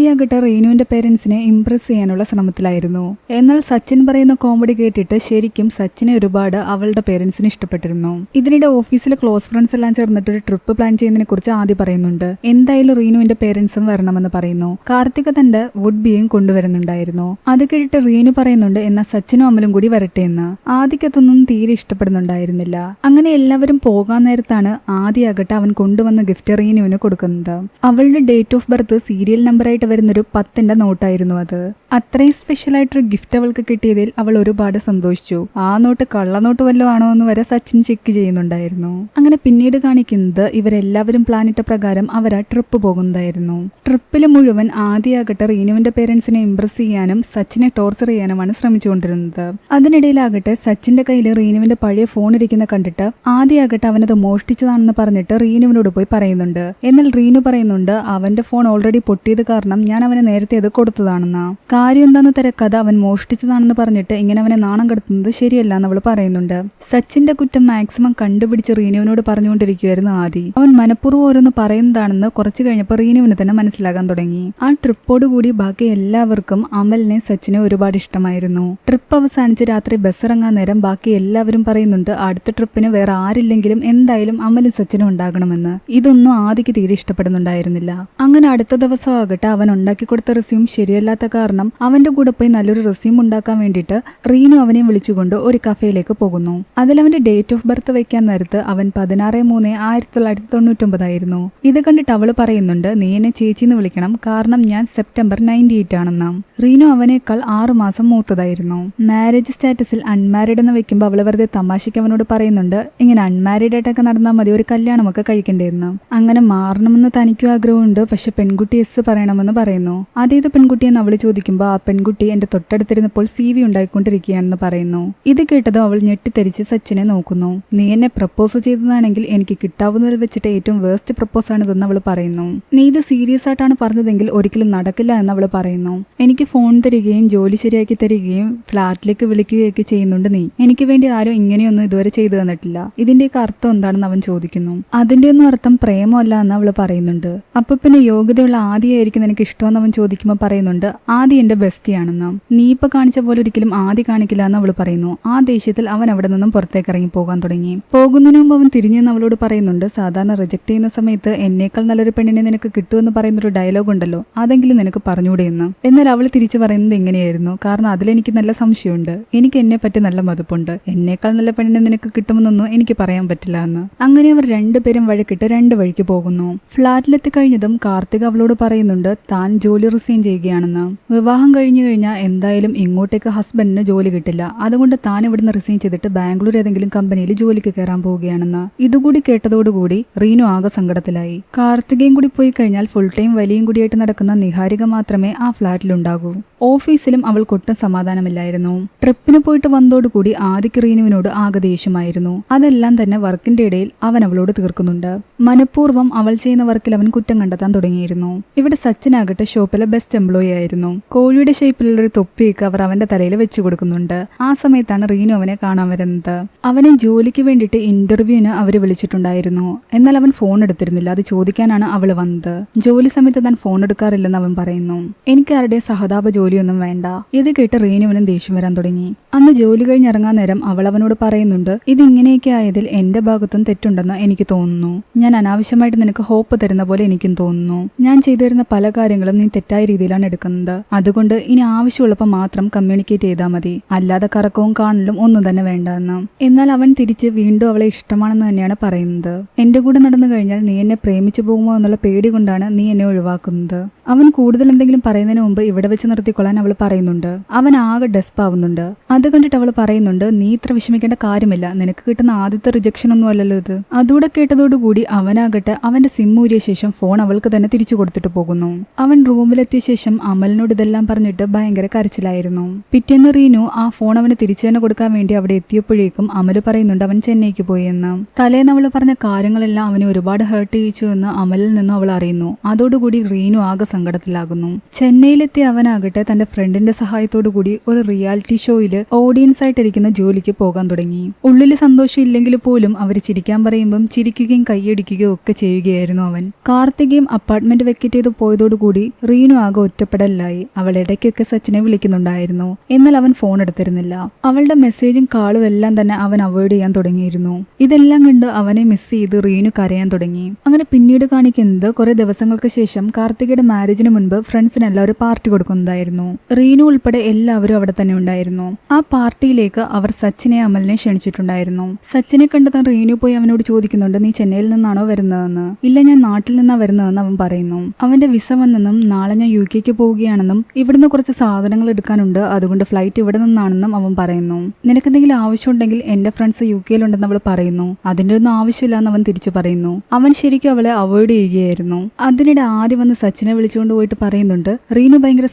ആദ്യാകട്ടെ റീനുവിന്റെ പേരൻസിനെ ഇംപ്രസ് ചെയ്യാനുള്ള ശ്രമത്തിലായിരുന്നു. എന്നാൽ സച്ചിൻ പറയുന്ന കോമഡി കേട്ടിട്ട് ശരിക്കും സച്ചിനെ ഒരുപാട് അവളുടെ പേരൻസിന് ഇഷ്ടപ്പെട്ടിരുന്നു. ഇതിനിടെ ഓഫീസിലെ ക്ലോസ് ഫ്രണ്ട്സ് എല്ലാം ചേർന്നിട്ട് ഒരു ട്രിപ്പ് പ്ലാൻ ചെയ്യുന്നതിനെ കുറിച്ച് ആദ്യം പറയുന്നുണ്ട്. എന്തായാലും റീനുവിന്റെ പേരൻസും വരണമെന്ന് പറയുന്നു. കാർത്തിക തന്റെ വുഡ് ബിയും കൊണ്ടുവരുന്നുണ്ടായിരുന്നു. അത് കേട്ടിട്ട് റീനു പറയുന്നുണ്ട് എന്നാൽ സച്ചിനും അമലും കൂടി വരട്ടെ എന്ന്. ആദ്യക്കത്തൊന്നും തീരെ ഇഷ്ടപ്പെടുന്നുണ്ടായിരുന്നില്ല. അങ്ങനെ എല്ലാവരും പോകാൻ നേരത്താണ് ആദ്യമാകട്ടെ അവൻ കൊണ്ടുവന്ന ഗിഫ്റ്റ് റീനുവിന് കൊടുക്കുന്നത്. അവളുടെ ഡേറ്റ് ഓഫ് ബർത്ത് സീരിയൽ നമ്പറായിട്ട് വരുന്നൊരു പത്തിന്റെ നോട്ടായിരുന്നു അത്. അത്രയും സ്പെഷ്യൽ ആയിട്ടൊരു ഗിഫ്റ്റ് അവൾക്ക് കിട്ടിയതിൽ അവൾ ഒരുപാട് സന്തോഷിച്ചു. ആ നോട്ട് കള്ളനോട്ട് വല്ലതും ആണോ എന്ന് വരെ സച്ചിൻ ചെക്ക് ചെയ്യുന്നുണ്ടായിരുന്നു. അങ്ങനെ പിന്നീട് കാണിക്കുന്നത് ഇവരെല്ലാവരും പ്ലാനിട്ട പ്രകാരം അവർ ആ ട്രിപ്പ് പോകുന്നതായിരുന്നു. ട്രിപ്പിൽ മുഴുവൻ ആദ്യമാകട്ടെ റീനുവിന്റെ പേരൻസിനെ ഇംപ്രസ് ചെയ്യാനും സച്ചിനെ ടോർച്ചർ ചെയ്യാനുമാണ് ശ്രമിച്ചുകൊണ്ടിരുന്നത്. അതിനിടയിലാകട്ടെ സച്ചിന്റെ കയ്യിൽ റീനുവിന്റെ പഴയ ഫോൺ ഇരിക്കുന്ന കണ്ടിട്ട് ആദ്യമാകട്ടെ അവനത് മോഷ്ടിച്ചതാണെന്ന് പറഞ്ഞിട്ട് റീനുവിനോട് പോയി പറയുന്നുണ്ട്. എന്നാൽ റീനു പറയുന്നുണ്ട് അവന്റെ ഫോൺ ഓൾറെഡി പൊട്ടിയത് കാരണം ഞാൻ അവന് നേരത്തെ അത് കൊടുത്തതാണെന്നാ. കാര്യം എന്താന്ന് തിരക്കഥ അവൻ മോഷ്ടിച്ചതാണെന്ന് പറഞ്ഞിട്ട് ഇങ്ങനെ അവനെ നാണം കെടുത്തുന്നത് ശരിയല്ല എന്ന് അവൾ പറയുന്നുണ്ട്. സച്ചിന്റെ കുറ്റം മാക്സിമം കണ്ടുപിടിച്ച് റീനുവിനോട് പറഞ്ഞുകൊണ്ടിരിക്കുവായിരുന്നു ആദി. അവൻ മനഃപൂർവം ഓരോന്ന് പറയുന്നതാണെന്ന് കുറച്ചു കഴിഞ്ഞപ്പോൾ റീനുവിന് തന്നെ മനസ്സിലാകാൻ തുടങ്ങി. ആ ട്രിപ്പോട് കൂടി ബാക്കി എല്ലാവർക്കും അമലിനെ സച്ചിനെ ഒരുപാട് ഇഷ്ടമായിരുന്നു. ട്രിപ്പ് അവസാനിച്ച് രാത്രി ബസ് ഇറങ്ങാൻ നേരം ബാക്കി എല്ലാവരും പറയുന്നുണ്ട് അടുത്ത ട്രിപ്പിന് വേറെ ആരില്ലെങ്കിലും എന്തായാലും അമലും സച്ചിനും ഉണ്ടാകണമെന്ന്. ഇതൊന്നും ആദിക്ക് തീരെ ഇഷ്ടപ്പെടുന്നുണ്ടായിരുന്നില്ല. അങ്ങനെ അടുത്ത ദിവസം ആകട്ടെ അവൻ ഉണ്ടാക്കി കൊടുത്ത റെസ്യൂം ശരിയല്ലാത്ത കാരണം അവന്റെ കൂടെ പോയി നല്ലൊരു റെസ്യൂം ഉണ്ടാക്കാൻ വേണ്ടിയിട്ട് റീനു അവനെ വിളിച്ചുകൊണ്ട് ഒരു കഫേയിലേക്ക് പോകുന്നു. അതിൽ അവന്റെ ഡേറ്റ് ഓഫ് ബർത്ത് വെക്കാൻ നേരത്ത് അവൻ പതിനാറ് മൂന്ന് ആയിരത്തി തൊള്ളായിരത്തി തൊണ്ണൂറ്റൊമ്പതായിരുന്നു ഇത് കണ്ടിട്ട് അവൾ പറയുന്നുണ്ട് നീ എന്നെ ചേച്ചിന്ന് വിളിക്കണം. കാരണം ഞാൻ സെപ്റ്റംബർ നയന്റി എയ്റ്റ് ആണെന്ന്. റീനു അവനേക്കാൾ ആറു മാസം മൂത്തതായിരുന്നു. മാരേജ് സ്റ്റാറ്റസിൽ അൺമാരീഡ് എന്ന് വെക്കുമ്പോൾ അവൾ വെറുതെ തമാശയ്ക്ക് അവനോട് പറയുന്നുണ്ട് ഇങ്ങനെ അൺമാരീഡ് ആയിട്ടൊക്കെ നടന്നാൽ മതി ഒരു കല്യാണമൊക്കെ കഴിക്കണ്ടേന്ന് അങ്ങനെ മാറണമെന്ന് തനിക്കും ആഗ്രഹമുണ്ട് പക്ഷെ പെൺകുട്ടി എസ് പറയണമെന്ന് പറയുന്നു. അതേത് പെൺകുട്ടിയെന്ന് അവൾ ചോദിക്കുമ്പോൾ ആ പെൺകുട്ടി എന്റെ തൊട്ടടുത്തിരുന്നപ്പോൾ സി വി ഉണ്ടായിക്കൊണ്ടിരിക്കുകയാണെന്ന് പറയുന്നു. ഇത് കേട്ടതും അവൾ ഞെട്ടിത്തെരിച്ച് സച്ചിനെ നോക്കുന്നു. നീ എന്നെ പ്രപ്പോസ് ചെയ്തതാണെങ്കിൽ എനിക്ക് കിട്ടാവുന്നതിൽ വെച്ചിട്ട് ഏറ്റവും വേസ്റ്റ് പ്രപ്പോസ് ആണിതെന്ന് അവൾ പറയുന്നു. നീ ഇത് സീരിയസ് ആയിട്ടാണ് പറഞ്ഞതെങ്കിൽ ഒരിക്കലും നടക്കില്ല എന്ന് അവൾ പറയുന്നു. എനിക്ക് ഫോൺ തരികയും ജോലി ശരിയാക്കി തരികയും ഫ്ലാറ്റിലേക്ക് വിളിക്കുകയൊക്കെ ചെയ്യുന്നുണ്ട് നീ. എനിക്ക് വേണ്ടി ആരും ഇങ്ങനെയൊന്നും ഇതുവരെ ചെയ്തു തന്നിട്ടില്ല. ഇതിന്റെയൊക്കെ അർത്ഥം എന്താണെന്ന് അവൻ ചോദിക്കുന്നു. അതിന്റെ ഒന്നും അർത്ഥം പ്രേമമല്ല എന്ന് അവൾ പറയുന്നുണ്ട്. അപ്പൊ പിന്നെ യോഗ്യതയുള്ള ആദ്യമായിരിക്കും നിനക്ക് ഇഷ്ടമെന്ന് അവൻ ചോദിക്കുമ്പോൾ പറയുന്നുണ്ട് ആദി എന്റെ ബെസ്റ്റിയാണെന്ന് നീ ഇപ്പൊ കാണിച്ച പോലെ ഒരിക്കലും ആദി കാണിക്കില്ല എന്ന് അവൾ പറയുന്നു. ആ ദേഷ്യത്തിൽ അവൻ അവിടെ നിന്നും പുറത്തേക്ക് ഇറങ്ങി പോകാൻ തുടങ്ങി. പോകുന്നതിന് മുമ്പ് അവൻ തിരിഞ്ഞു നിന്ന് അവളോട് പറയുന്നുണ്ട് സാധാരണ റിജക്ട് ചെയ്യുന്ന സമയത്ത് എന്നേക്കാൾ നല്ലൊരു പെണ്ണിനെ നിനക്ക് കിട്ടുമെന്ന് പറയുന്ന ഒരു ഡയലോഗ് ഉണ്ടല്ലോ അതെങ്കിലും നിനക്ക് പറഞ്ഞുകൂടെ എന്ന്. എന്നാൽ അവൾ തിരിച്ചു പറയുന്നത് എങ്ങനെയായിരുന്നു കാരണം അതിലെനിക്ക് നല്ല സംശയമുണ്ട്. എനിക്ക് എന്നെ പറ്റി നല്ല മതിപ്പുണ്ട്. എന്നേക്കാൾ നല്ല പെണ്ണിനെ നിനക്ക് കിട്ടുമെന്നൊന്നും എനിക്ക് പറയാൻ പറ്റില്ല എന്ന്. അങ്ങനെ അവർ രണ്ടുപേരും വഴക്കിട്ട് രണ്ട് വഴിക്ക് പോകുന്നു. ഫ്ളാറ്റിലെത്തി കഴിഞ്ഞതും കാർത്തിക് അവളോട് പറയുന്നുണ്ട് താൻ ജോലി റിസൈൻ ചെയ്യുകയാണെന്ന്. വിവാഹം കഴിഞ്ഞു കഴിഞ്ഞാൽ എന്തായാലും ഇങ്ങോട്ടേക്ക് ഹസ്ബൻഡിന് ജോലി കിട്ടില്ല. അതുകൊണ്ട് താൻ ഇവിടുന്ന് റിസൈൻ ചെയ്തിട്ട് ബാംഗ്ലൂർ ഏതെങ്കിലും കമ്പനിയിൽ ജോലിക്ക് കയറാൻ പോവുകയാണെന്ന്. ഇതുകൂടി കേട്ടതോടുകൂടി റീനു ആകെ സങ്കടത്തിലായി. കാർത്തികയും കൂടി പോയി കഴിഞ്ഞാൽ ഫുൾ ടൈം വലിയും കൂടിയായിട്ട് നടക്കുന്ന നിഹാരിക മാത്രമേ ആ ഫ്ളാറ്റിലുണ്ടാകൂ ഓഫീസിലും അവൾക്കൊട്ടും സമാധാനമില്ലായിരുന്നു. ട്രിപ്പിന് പോയിട്ട് വന്നതോടുകൂടി ആദിക്ക് റീനുവിനോട് ആകെ ദേഷ്യമായിരുന്നു. അതെല്ലാം തന്നെ വർക്കിന്റെ ഇടയിൽ അവൻ അവളോട് തീർക്കുന്നുണ്ട്. മനഃപൂർവം അവൾ ചെയ്യുന്ന വർക്കിൽ അവൻ കുറ്റം കണ്ടെത്താൻ തുടങ്ങിയിരുന്നു. ഇവിടെ സച്ചിനാകട്ടെ ഷോപ്പിലെ ബെസ്റ്റ് എംപ്ലോയി ആയിരുന്നു. കോഴിയുടെ ഷേപ്പിലുള്ള ഒരു തൊപ്പിയൊക്കെ അവർ അവന്റെ തലയിൽ വെച്ചു കൊടുക്കുന്നുണ്ട്. ആ സമയത്താണ് റീനു അവനെ കാണാൻ വരുന്നത്. അവനെ ജോലിക്ക് വേണ്ടിയിട്ട് ഇന്റർവ്യൂവിന് അവർ വിളിച്ചിട്ടുണ്ടായിരുന്നു. എന്നാൽ അവൻ ഫോൺ എടുത്തിരുന്നില്ല. അത് ചോദിക്കാനാണ് അവൾ വന്നത്. ജോലി സമയത്ത് താൻ ഫോൺ എടുക്കാറില്ലെന്ന് അവൻ പറയുന്നു. എനിക്ക് ആരുടെ സഹതാപ ജോലിയൊന്നും വേണ്ട. ഇത് കേട്ട് റീനുവിനും ദേഷ്യം വരാൻ തുടങ്ങി. അന്ന് ജോലി കഴിഞ്ഞിറങ്ങാൻ നേരം അവൾ അവനോട് പറയുന്നുണ്ട് ഇത് ഇങ്ങനെയൊക്കെ ആയതിൽ എന്റെ ഭാഗത്തും തെറ്റുണ്ടെന്ന് എനിക്ക് തോന്നുന്നു. ഞാൻ അനാവശ്യമായിട്ട് നിനക്ക് ഹോപ്പ് തരുന്ന പോലെ എനിക്കും തോന്നുന്നു. ഞാൻ ചെയ്തു തരുന്ന പല കാര്യങ്ങളും നീ തെറ്റായ രീതിയിലാണ് എടുക്കുന്നത്. അതുകൊണ്ട് ഇനി ആവശ്യമുള്ളപ്പോൾ മാത്രം കമ്മ്യൂണിക്കേറ്റ് ചെയ്താൽ മതി. അല്ലാതെ കറക്കവും കാണലും ഒന്നും തന്നെ വേണ്ടെന്ന്. എന്നാൽ അവൻ തിരിച്ച് വീണ്ടും അവളെ ഇഷ്ടമാണെന്ന് തന്നെയാണ് പറയുന്നത്. എന്റെ കൂടെ നടന്നു കഴിഞ്ഞാൽ നീ എന്നെ പ്രേമിച്ചു പോകുമോ എന്നുള്ള പേടി കൊണ്ടാണ് നീ എന്നെ ഒഴിവാക്കുന്നത്. അവൻ കൂടുതൽ എന്തെങ്കിലും പറയുന്നതിന് മുമ്പ് ഇവിടെ വെച്ച് നിർത്തി പൊയ്ക്കൊള്ളാൻ അവൾ പറയുന്നുണ്ട്. അവൻ ആകെ ഡെസ്പ് ആവുന്നുണ്ട്. അത് കണ്ടിട്ട് അവൾ പറയുന്നുണ്ട് നീ ഇത്ര വിഷമിക്കേണ്ട കാര്യമില്ല. നിനക്ക് കിട്ടുന്ന ആദ്യത്തെ റിജക്ഷൻ ഒന്നും അല്ലല്ലോ ഇത്. അതുകൂടെ കേട്ടതോടുകൂടി അവനാകട്ടെ അവന്റെ സിം ഊരിയ ശേഷം ഫോൺ അവൾക്ക് തന്നെ തിരിച്ചു കൊടുത്തിട്ട് പോകുന്നു. അവൻ റൂമിലെത്തിയ ശേഷം അമലിനോട് ഇതെല്ലാം പറഞ്ഞിട്ട് ഭയങ്കര കരച്ചിലായിരുന്നു. പിറ്റേന്ന് റീനു ആ ഫോൺ അവന് തിരിച്ചു തന്നെ കൊടുക്കാൻ വേണ്ടി അവിടെ എത്തിയപ്പോഴേക്കും അമൽ പറയുന്നുണ്ട് അവൻ ചെന്നൈക്ക് പോയെന്ന്. തലേന്ന് അവൾ പറഞ്ഞ കാര്യങ്ങളെല്ലാം അവനെ ഒരുപാട് ഹേർട്ട് ചെയ്യിച്ചു എന്ന് അമലിൽ നിന്നും അവൾ അറിയുന്നു. അതോടുകൂടി റീനു ആകെ സങ്കടത്തിലാകുന്നു. ചെന്നൈയിലെത്തിയ അവനാകട്ടെ തന്റെ ഫ്രണ്ടിന്റെ സഹായത്തോടു കൂടി ഒരു റിയാലിറ്റി ഷോയിൽ ഓഡിയൻസ് ആയിട്ടിരിക്കുന്ന ജോലിക്ക് പോകാൻ തുടങ്ങി. ഉള്ളിൽ സന്തോഷം ഇല്ലെങ്കിൽ പോലും അവർ ചിരിക്കാൻ പറയുമ്പം ചിരിക്കുകയും കൈയടിക്കുകയും ഒക്കെ ചെയ്യുകയായിരുന്നു അവൻ. കാർത്തികയും അപ്പാർട്ട്മെന്റ് വെക്കറ്റ് ചെയ്ത് പോയതോടുകൂടി റീനു ആകെ ഒറ്റപ്പെടലായി അവൾ ഇടയ്ക്കൊക്കെ സച്ചിനെ വിളിക്കുന്നുണ്ടായിരുന്നു. എന്നാൽ അവൻ ഫോൺ എടുത്തിരുന്നില്ല. അവളുടെ മെസ്സേജും കാളും എല്ലാം തന്നെ അവൻ അവോയ്ഡ് ചെയ്യാൻ തുടങ്ങിയിരുന്നു. ഇതെല്ലാം കണ്ട് അവനെ മിസ് ചെയ്ത് റീനു കരയാൻ തുടങ്ങി. അങ്ങനെ പിന്നീട് കാണിക്കുന്നത് കുറെ ദിവസങ്ങൾക്ക് ശേഷം കാർത്തികയുടെ മാരേജിന് മുൻപ് ഫ്രണ്ട്സിനെല്ലാം ഒരു പാർട്ടി കൊടുക്കുന്നതായിരുന്നു റീനു ഉൾപ്പെടെ എല്ലാവരും അവിടെ തന്നെ ഉണ്ടായിരുന്നു. ആ പാർട്ടിയിലേക്ക് അവർ സച്ചിനെ അമലിനെ ക്ഷണിച്ചിട്ടുണ്ടായിരുന്നു. സച്ചിനെ കണ്ടതാൻ റീനു പോയി അവനോട് ചോദിക്കുന്നുണ്ട് നീ ചെന്നൈയിൽ നിന്നാണോ വരുന്നതെന്ന്? ഇല്ല ഞാൻ നാട്ടിൽ നിന്നാണ് വരുന്നതെന്ന് അവൻ പറയുന്നു. അവന്റെ വിസ വന്നെന്നും നാളെ ഞാൻ യു കെക്ക് പോവുകയാണെന്നും ഇവിടുന്ന് കുറച്ച് സാധനങ്ങൾ എടുക്കാനുണ്ട്. അതുകൊണ്ട് ഫ്ലൈറ്റ് ഇവിടെ നിന്നാണെന്നും അവൻ പറയുന്നു. നിനക്കെന്തെങ്കിലും ആവശ്യമുണ്ടെങ്കിൽ എന്റെ ഫ്രണ്ട്സ് യു കെയിലുണ്ടെന്ന് അവൾ പറയുന്നു. അതിന്റെ ഒന്നും ആവശ്യമില്ലെന്ന് അവൻ തിരിച്ചു പറയുന്നു. അവൻ ശരിക്കും അവളെ അവോയ്ഡ് ചെയ്യുകയായിരുന്നു. അതിനിടെ ആദ്യം വന്ന് സച്ചിനെ വിളിച്ചുകൊണ്ട് പോയിട്ട് പറയുന്നുണ്ട് റീനു ഭയങ്കര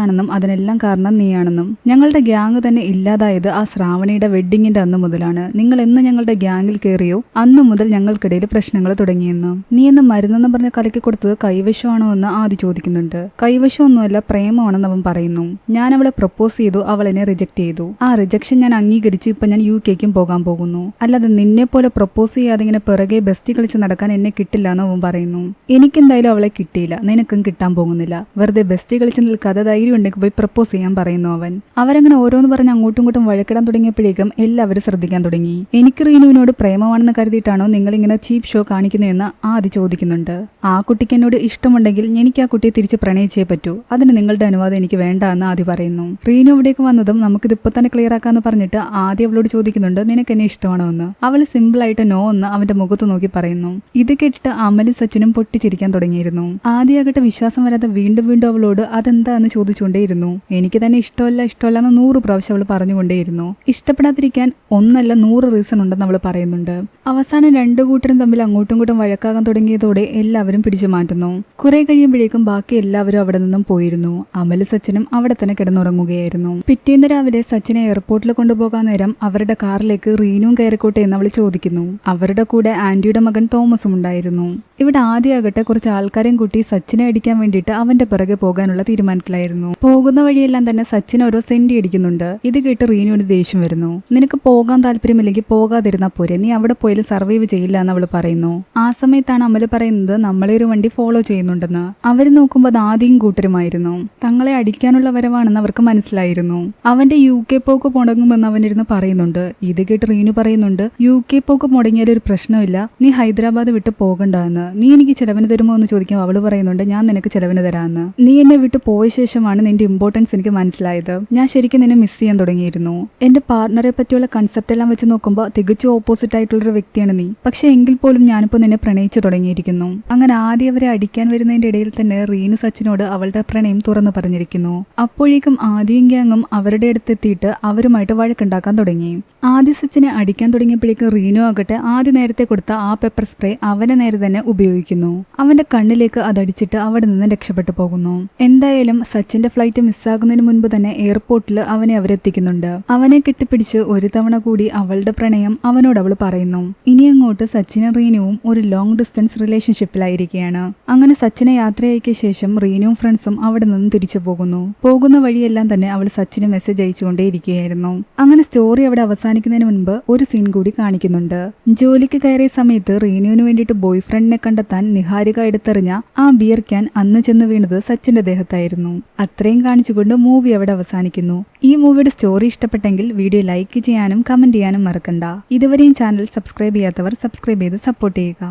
സങ്കടത്തിലാണെന്നും അതിനെല്ലാം കാരണം നീയാണെന്നും. ഞങ്ങളുടെ ഗ്യാങ് തന്നെ ഇല്ലാതായത് ആ ശ്രാവണിയുടെ വെഡ്ഡിങ്ങിന്റെ അന്നു മുതലാണ്. നിങ്ങൾ എന്ന് ഞങ്ങളുടെ ഗ്യാങ്ങിൽ കയറിയോ? അന്നു മുതൽ ഞങ്ങൾക്കിടയിൽ പ്രശ്നങ്ങൾ തുടങ്ങിയെന്ന്. നീ എന്ന് മരുന്നെന്ന് പറഞ്ഞ കലക്കി കൊടുത്തത് കൈവശമാണോ എന്ന് ആദ്യം ചോദിക്കുന്നുണ്ട്. കൈവശമൊന്നുമല്ല പ്രേമമാണെന്ന് അവൻ പറയുന്നു. ഞാൻ അവളെ പ്രപ്പോസ് ചെയ്തു അവൾ എന്നെ റിജക്ട് ചെയ്തു. ആ റിജക്ഷൻ ഞാൻ അംഗീകരിച്ചു ഇപ്പൊ ഞാൻ യു കെക്കും പോകാൻ പോകുന്നു. അല്ലാതെ നിന്നെ പോലെ പ്രപ്പോസ് ചെയ്യാതെ ഇങ്ങനെ പിറകെ ബെസ്റ്റ് കളിച്ച് നടക്കാൻ എന്നെ കിട്ടില്ല എന്ന് അവൻ പറയുന്നു. എനിക്കെന്തായാലും അവളെ കിട്ടിയില്ല. നിനക്കും കിട്ടാൻ പോകുന്നില്ല. വെറുതെ ബെസ്റ്റ് കളിച്ച് നിൽക്കാതെ ധൈര്യം ഉണ്ടെങ്കിൽ പോയി പ്രപ്പോസ് ചെയ്യാൻ പറയുന്നു അവൻ. അവരങ്ങനെ ഓരോന്ന് പറഞ്ഞ് അങ്ങോട്ടും ഇങ്ങോട്ടും വഴക്കിടാൻ തുടങ്ങിയപ്പോഴേക്കും എല്ലാവരും ശ്രദ്ധിക്കാൻ തുടങ്ങി. എനിക്ക് റീനുവിനോട് പ്രേമമാണെന്ന് കരുതിയിട്ടാണോ നിങ്ങൾ ഇങ്ങനെ ചീപ്പ് ഷോ കാണിക്കുന്നതെന്ന് ആദ്യ ചോദിക്കുന്നുണ്ട്. ആ കുട്ടിക്ക് എന്നോട് ഇഷ്ടമുണ്ടെങ്കിൽ എനിക്ക് ആ കുട്ടിയെ തിരിച്ച് പ്രണയിച്ചേ പറ്റൂ. അതിന് നിങ്ങളുടെ അനുവാദം എനിക്ക് വേണ്ട എന്ന് ആദ്യം പറയുന്നു. റീനു ഇവിടേക്ക് വന്നതും നമുക്കിത് ഇപ്പൊ തന്നെ ക്ലിയർ ആക്കാന്ന് പറഞ്ഞിട്ട് ആദ്യം അവളോട് ചോദിക്കുന്നുണ്ട് നിനക്ക് എന്നെ ഇഷ്ടമാണോ എന്ന്? അവൾ സിമ്പിൾ ആയിട്ട് നോ എന്ന് അവന്റെ മുഖത്ത് നോക്കി പറയുന്നു. ഇത് കേട്ടിട്ട് അമലും സച്ചിനും പൊട്ടിച്ചിരിക്കാൻ തുടങ്ങിയിരുന്നു. ആദ്യമാകട്ടെ വിശ്വാസം വരാതെ വീണ്ടും വീണ്ടും അവളോട് അതെന്താ? എന്ന് ചോദിച്ചുകൊണ്ടേയിരുന്നു. എനിക്ക് തന്നെ ഇഷ്ടമല്ല ഇഷ്ടമല്ല എന്ന് നൂറ് പ്രാവശ്യം അവൾ പറഞ്ഞുകൊണ്ടേയിരുന്നു. ഇഷ്ടപ്പെടാതിരിക്കാൻ ഒന്നല്ല നൂറ് റീസൺ ഉണ്ടെന്ന് അവൾ പറയുന്നുണ്ട്. അവസാനം രണ്ടു കൂട്ടരും തമ്മിൽ അങ്ങോട്ടും ഇങ്ങോട്ടും വഴക്കാകാൻ തുടങ്ങിയതോടെ എല്ലാവരും പിടിച്ചു മാറ്റുന്നു. കുറെ കഴിയുമ്പോഴേക്കും ബാക്കി എല്ലാവരും അവിടെ നിന്നും പോയിരുന്നു. അമൽ സച്ചിനും അവിടെ തന്നെ കിടന്നുറങ്ങുകയായിരുന്നു. പിറ്റേന്ന് രാവിലെ സച്ചിനെ എയർപോർട്ടിൽ കൊണ്ടുപോകാൻ നേരം അവരുടെ കാറിലേക്ക് റീനും കയറിക്കോട്ടെ എന്ന് അവൾ ചോദിക്കുന്നു. അവരുടെ കൂടെ ആന്റിയുടെ മകൻ തോമസും ഉണ്ടായിരുന്നു. ഇവിടെ ആദ്യമാകട്ടെ കുറച്ച് ആൾക്കാരെയും കൂട്ടി സച്ചിനെ അടിക്കാൻ വേണ്ടിയിട്ട് അവന്റെ പിറകെ പോകാനുള്ള തീരുമാനത്തിലായിരുന്നു. പോകുന്ന വഴിയെല്ലാം തന്നെ സച്ചിൻ ഓരോ സെന്റി അടിക്കുന്നുണ്ട് ഇത് കേട്ട് റീനുവിന് ദേഷ്യം വരുന്നു. നിനക്ക് പോകാൻ താല്പര്യമില്ലെങ്കിൽ പോകാതിരുന്നാ പോരെ. നീ അവിടെ പോയാലും സർവൈവ് ചെയ്യില്ല എന്ന് അവൾ പറയുന്നു. ആ സമയത്താണ് അമൽ പറയുന്നത് നമ്മളെ ഒരു വണ്ടി ഫോളോ ചെയ്യുന്നുണ്ടെന്ന്. അവർ നോക്കുമ്പോൾ അത് ആദ്യം കൂട്ടരുമായിരുന്നു. തങ്ങളെ അടിക്കാനുള്ള വരവാണെന്ന് അവർക്ക് മനസ്സിലായിരുന്നു. അവന്റെ യു കെ പോക്ക് മുടങ്ങുമെന്ന് അവനിരുന്ന് പറയുന്നുണ്ട്. ഇത് കേട്ട് റീനു പറയുന്നുണ്ട് യു കെ പോക്ക് മുടങ്ങിയാൽ ഒരു പ്രശ്നമില്ല. നീ ഹൈദരാബാദ് വിട്ട് പോകണ്ട എന്ന്. നീ എനിക്ക് ചെലവിന് തരുമോ എന്ന് ചോദിക്കുമ്പോൾ അവൾ പറയുന്നുണ്ട് ഞാൻ നിനക്ക് ചെലവിന് തരാമെന്ന് നീ എന്നെ വിട്ട് പോയ ശേഷമാണ് നിന്റെ ഇമ്പോർട്ടൻസ് എനിക്ക് മനസ്സിലായത്? ഞാൻ ശരിക്കും നിന്നെ മിസ് ചെയ്യാൻ തുടങ്ങിയിരുന്നു. എന്റെ പാർട്ണറെ പറ്റിയുള്ള കൺസെപ്റ്റ് എല്ലാം വെച്ച് നോക്കുമ്പോൾ തികച്ചും ഓപ്പോസിറ്റ് ആയിട്ടുള്ള ഒരു വ്യക്തിയാണ് നീ. പക്ഷെ എങ്കിൽ പോലും ഞാനിപ്പോൾ നിന്നെ പ്രണയിച്ചു തുടങ്ങിയിരിക്കുന്നു. അങ്ങനെ ആദ്യം അവരെ അടിക്കാൻ വരുന്നതിന്റെ ഇടയിൽ തന്നെ റീനു സച്ചിനോട് അവളുടെ പ്രണയം തുറന്നു പറഞ്ഞിരിക്കുന്നു. അപ്പോഴേക്കും ആദ്യം ഗ്യാങ്ങും അവരുടെ അടുത്തെത്തിയിട്ട് അവരുമായിട്ട് വഴക്കുണ്ടാക്കാൻ തുടങ്ങി. ആദ്യ സച്ചിനെ അടിക്കാൻ തുടങ്ങിയപ്പോഴേക്കും റീനു ആകട്ടെ ആദ്യ നേരത്തെ കൊടുത്ത ആ പെപ്പർ സ്പ്രേ അവനെ നേരെ തന്നെ ഉപയോഗിക്കുന്നു. അവന്റെ കണ്ണിലേക്ക് അതടിച്ചിട്ട് അവിടെ നിന്ന് രക്ഷപ്പെട്ടു പോകുന്നു. എന്തായാലും സച്ചിന്റെ ഫ്ലൈറ്റ് മിസ്സാകുന്നതിന് മുൻപ് തന്നെ എയർപോർട്ടിൽ അവനെ അവരെത്തിക്കുന്നുണ്ട് അവനെ കെട്ടിപ്പിടിച്ച് ഒരു തവണ കൂടി അവളുടെ പ്രണയം അവനോട് അവൾ പറയുന്നു. ഇനി അങ്ങോട്ട് സച്ചിനും റീനുവും ഒരു ലോങ് ഡിസ്റ്റൻസ് റിലേഷൻഷിപ്പിലായിരിക്കുകയാണ് അങ്ങനെ സച്ചിനെ യാത്രയാക്കിയ ശേഷം റീനുവും ഫ്രണ്ട്സും അവിടെ നിന്ന് തിരിച്ചു പോകുന്നു. പോകുന്ന വഴിയെല്ലാം തന്നെ അവൾ സച്ചിന് മെസ്സേജ് അയച്ചുകൊണ്ടേയിരിക്കുകയായിരുന്നു. അങ്ങനെ സ്റ്റോറി അവിടെ അവസാനിക്കുന്നതിന് മുൻപ് ഒരു സീൻ കൂടി കാണിക്കുന്നുണ്ട്. ജോലിക്ക് കയറിയ സമയത്ത് റീനുവിന് വേണ്ടിയിട്ട് ബോയ് ഫ്രണ്ടിനെ കണ്ടെത്താൻ നിഹാരിക എടുത്തെറിഞ്ഞ ആ ബിയർ ക്യാൻ അന്ന് ചെന്ന് വീണത് സച്ചിന്റെ ദേഹത്തായിരുന്നു. അത്രയും കാണിച്ചുകൊണ്ട് മൂവി അവിടെ അവസാനിക്കുന്നു. ഈ മൂവിയുടെ സ്റ്റോറി ഇഷ്ടപ്പെട്ടെങ്കിൽ വീഡിയോ ലൈക്ക് ചെയ്യാനും കമന്റ് ചെയ്യാനും മറക്കണ്ട. ഇതുവരെയും ചാനൽ സബ്സ്ക്രൈബ് ചെയ്യാത്തവർ സബ്സ്ക്രൈബ് ചെയ്ത് സപ്പോർട്ട് ചെയ്യുക.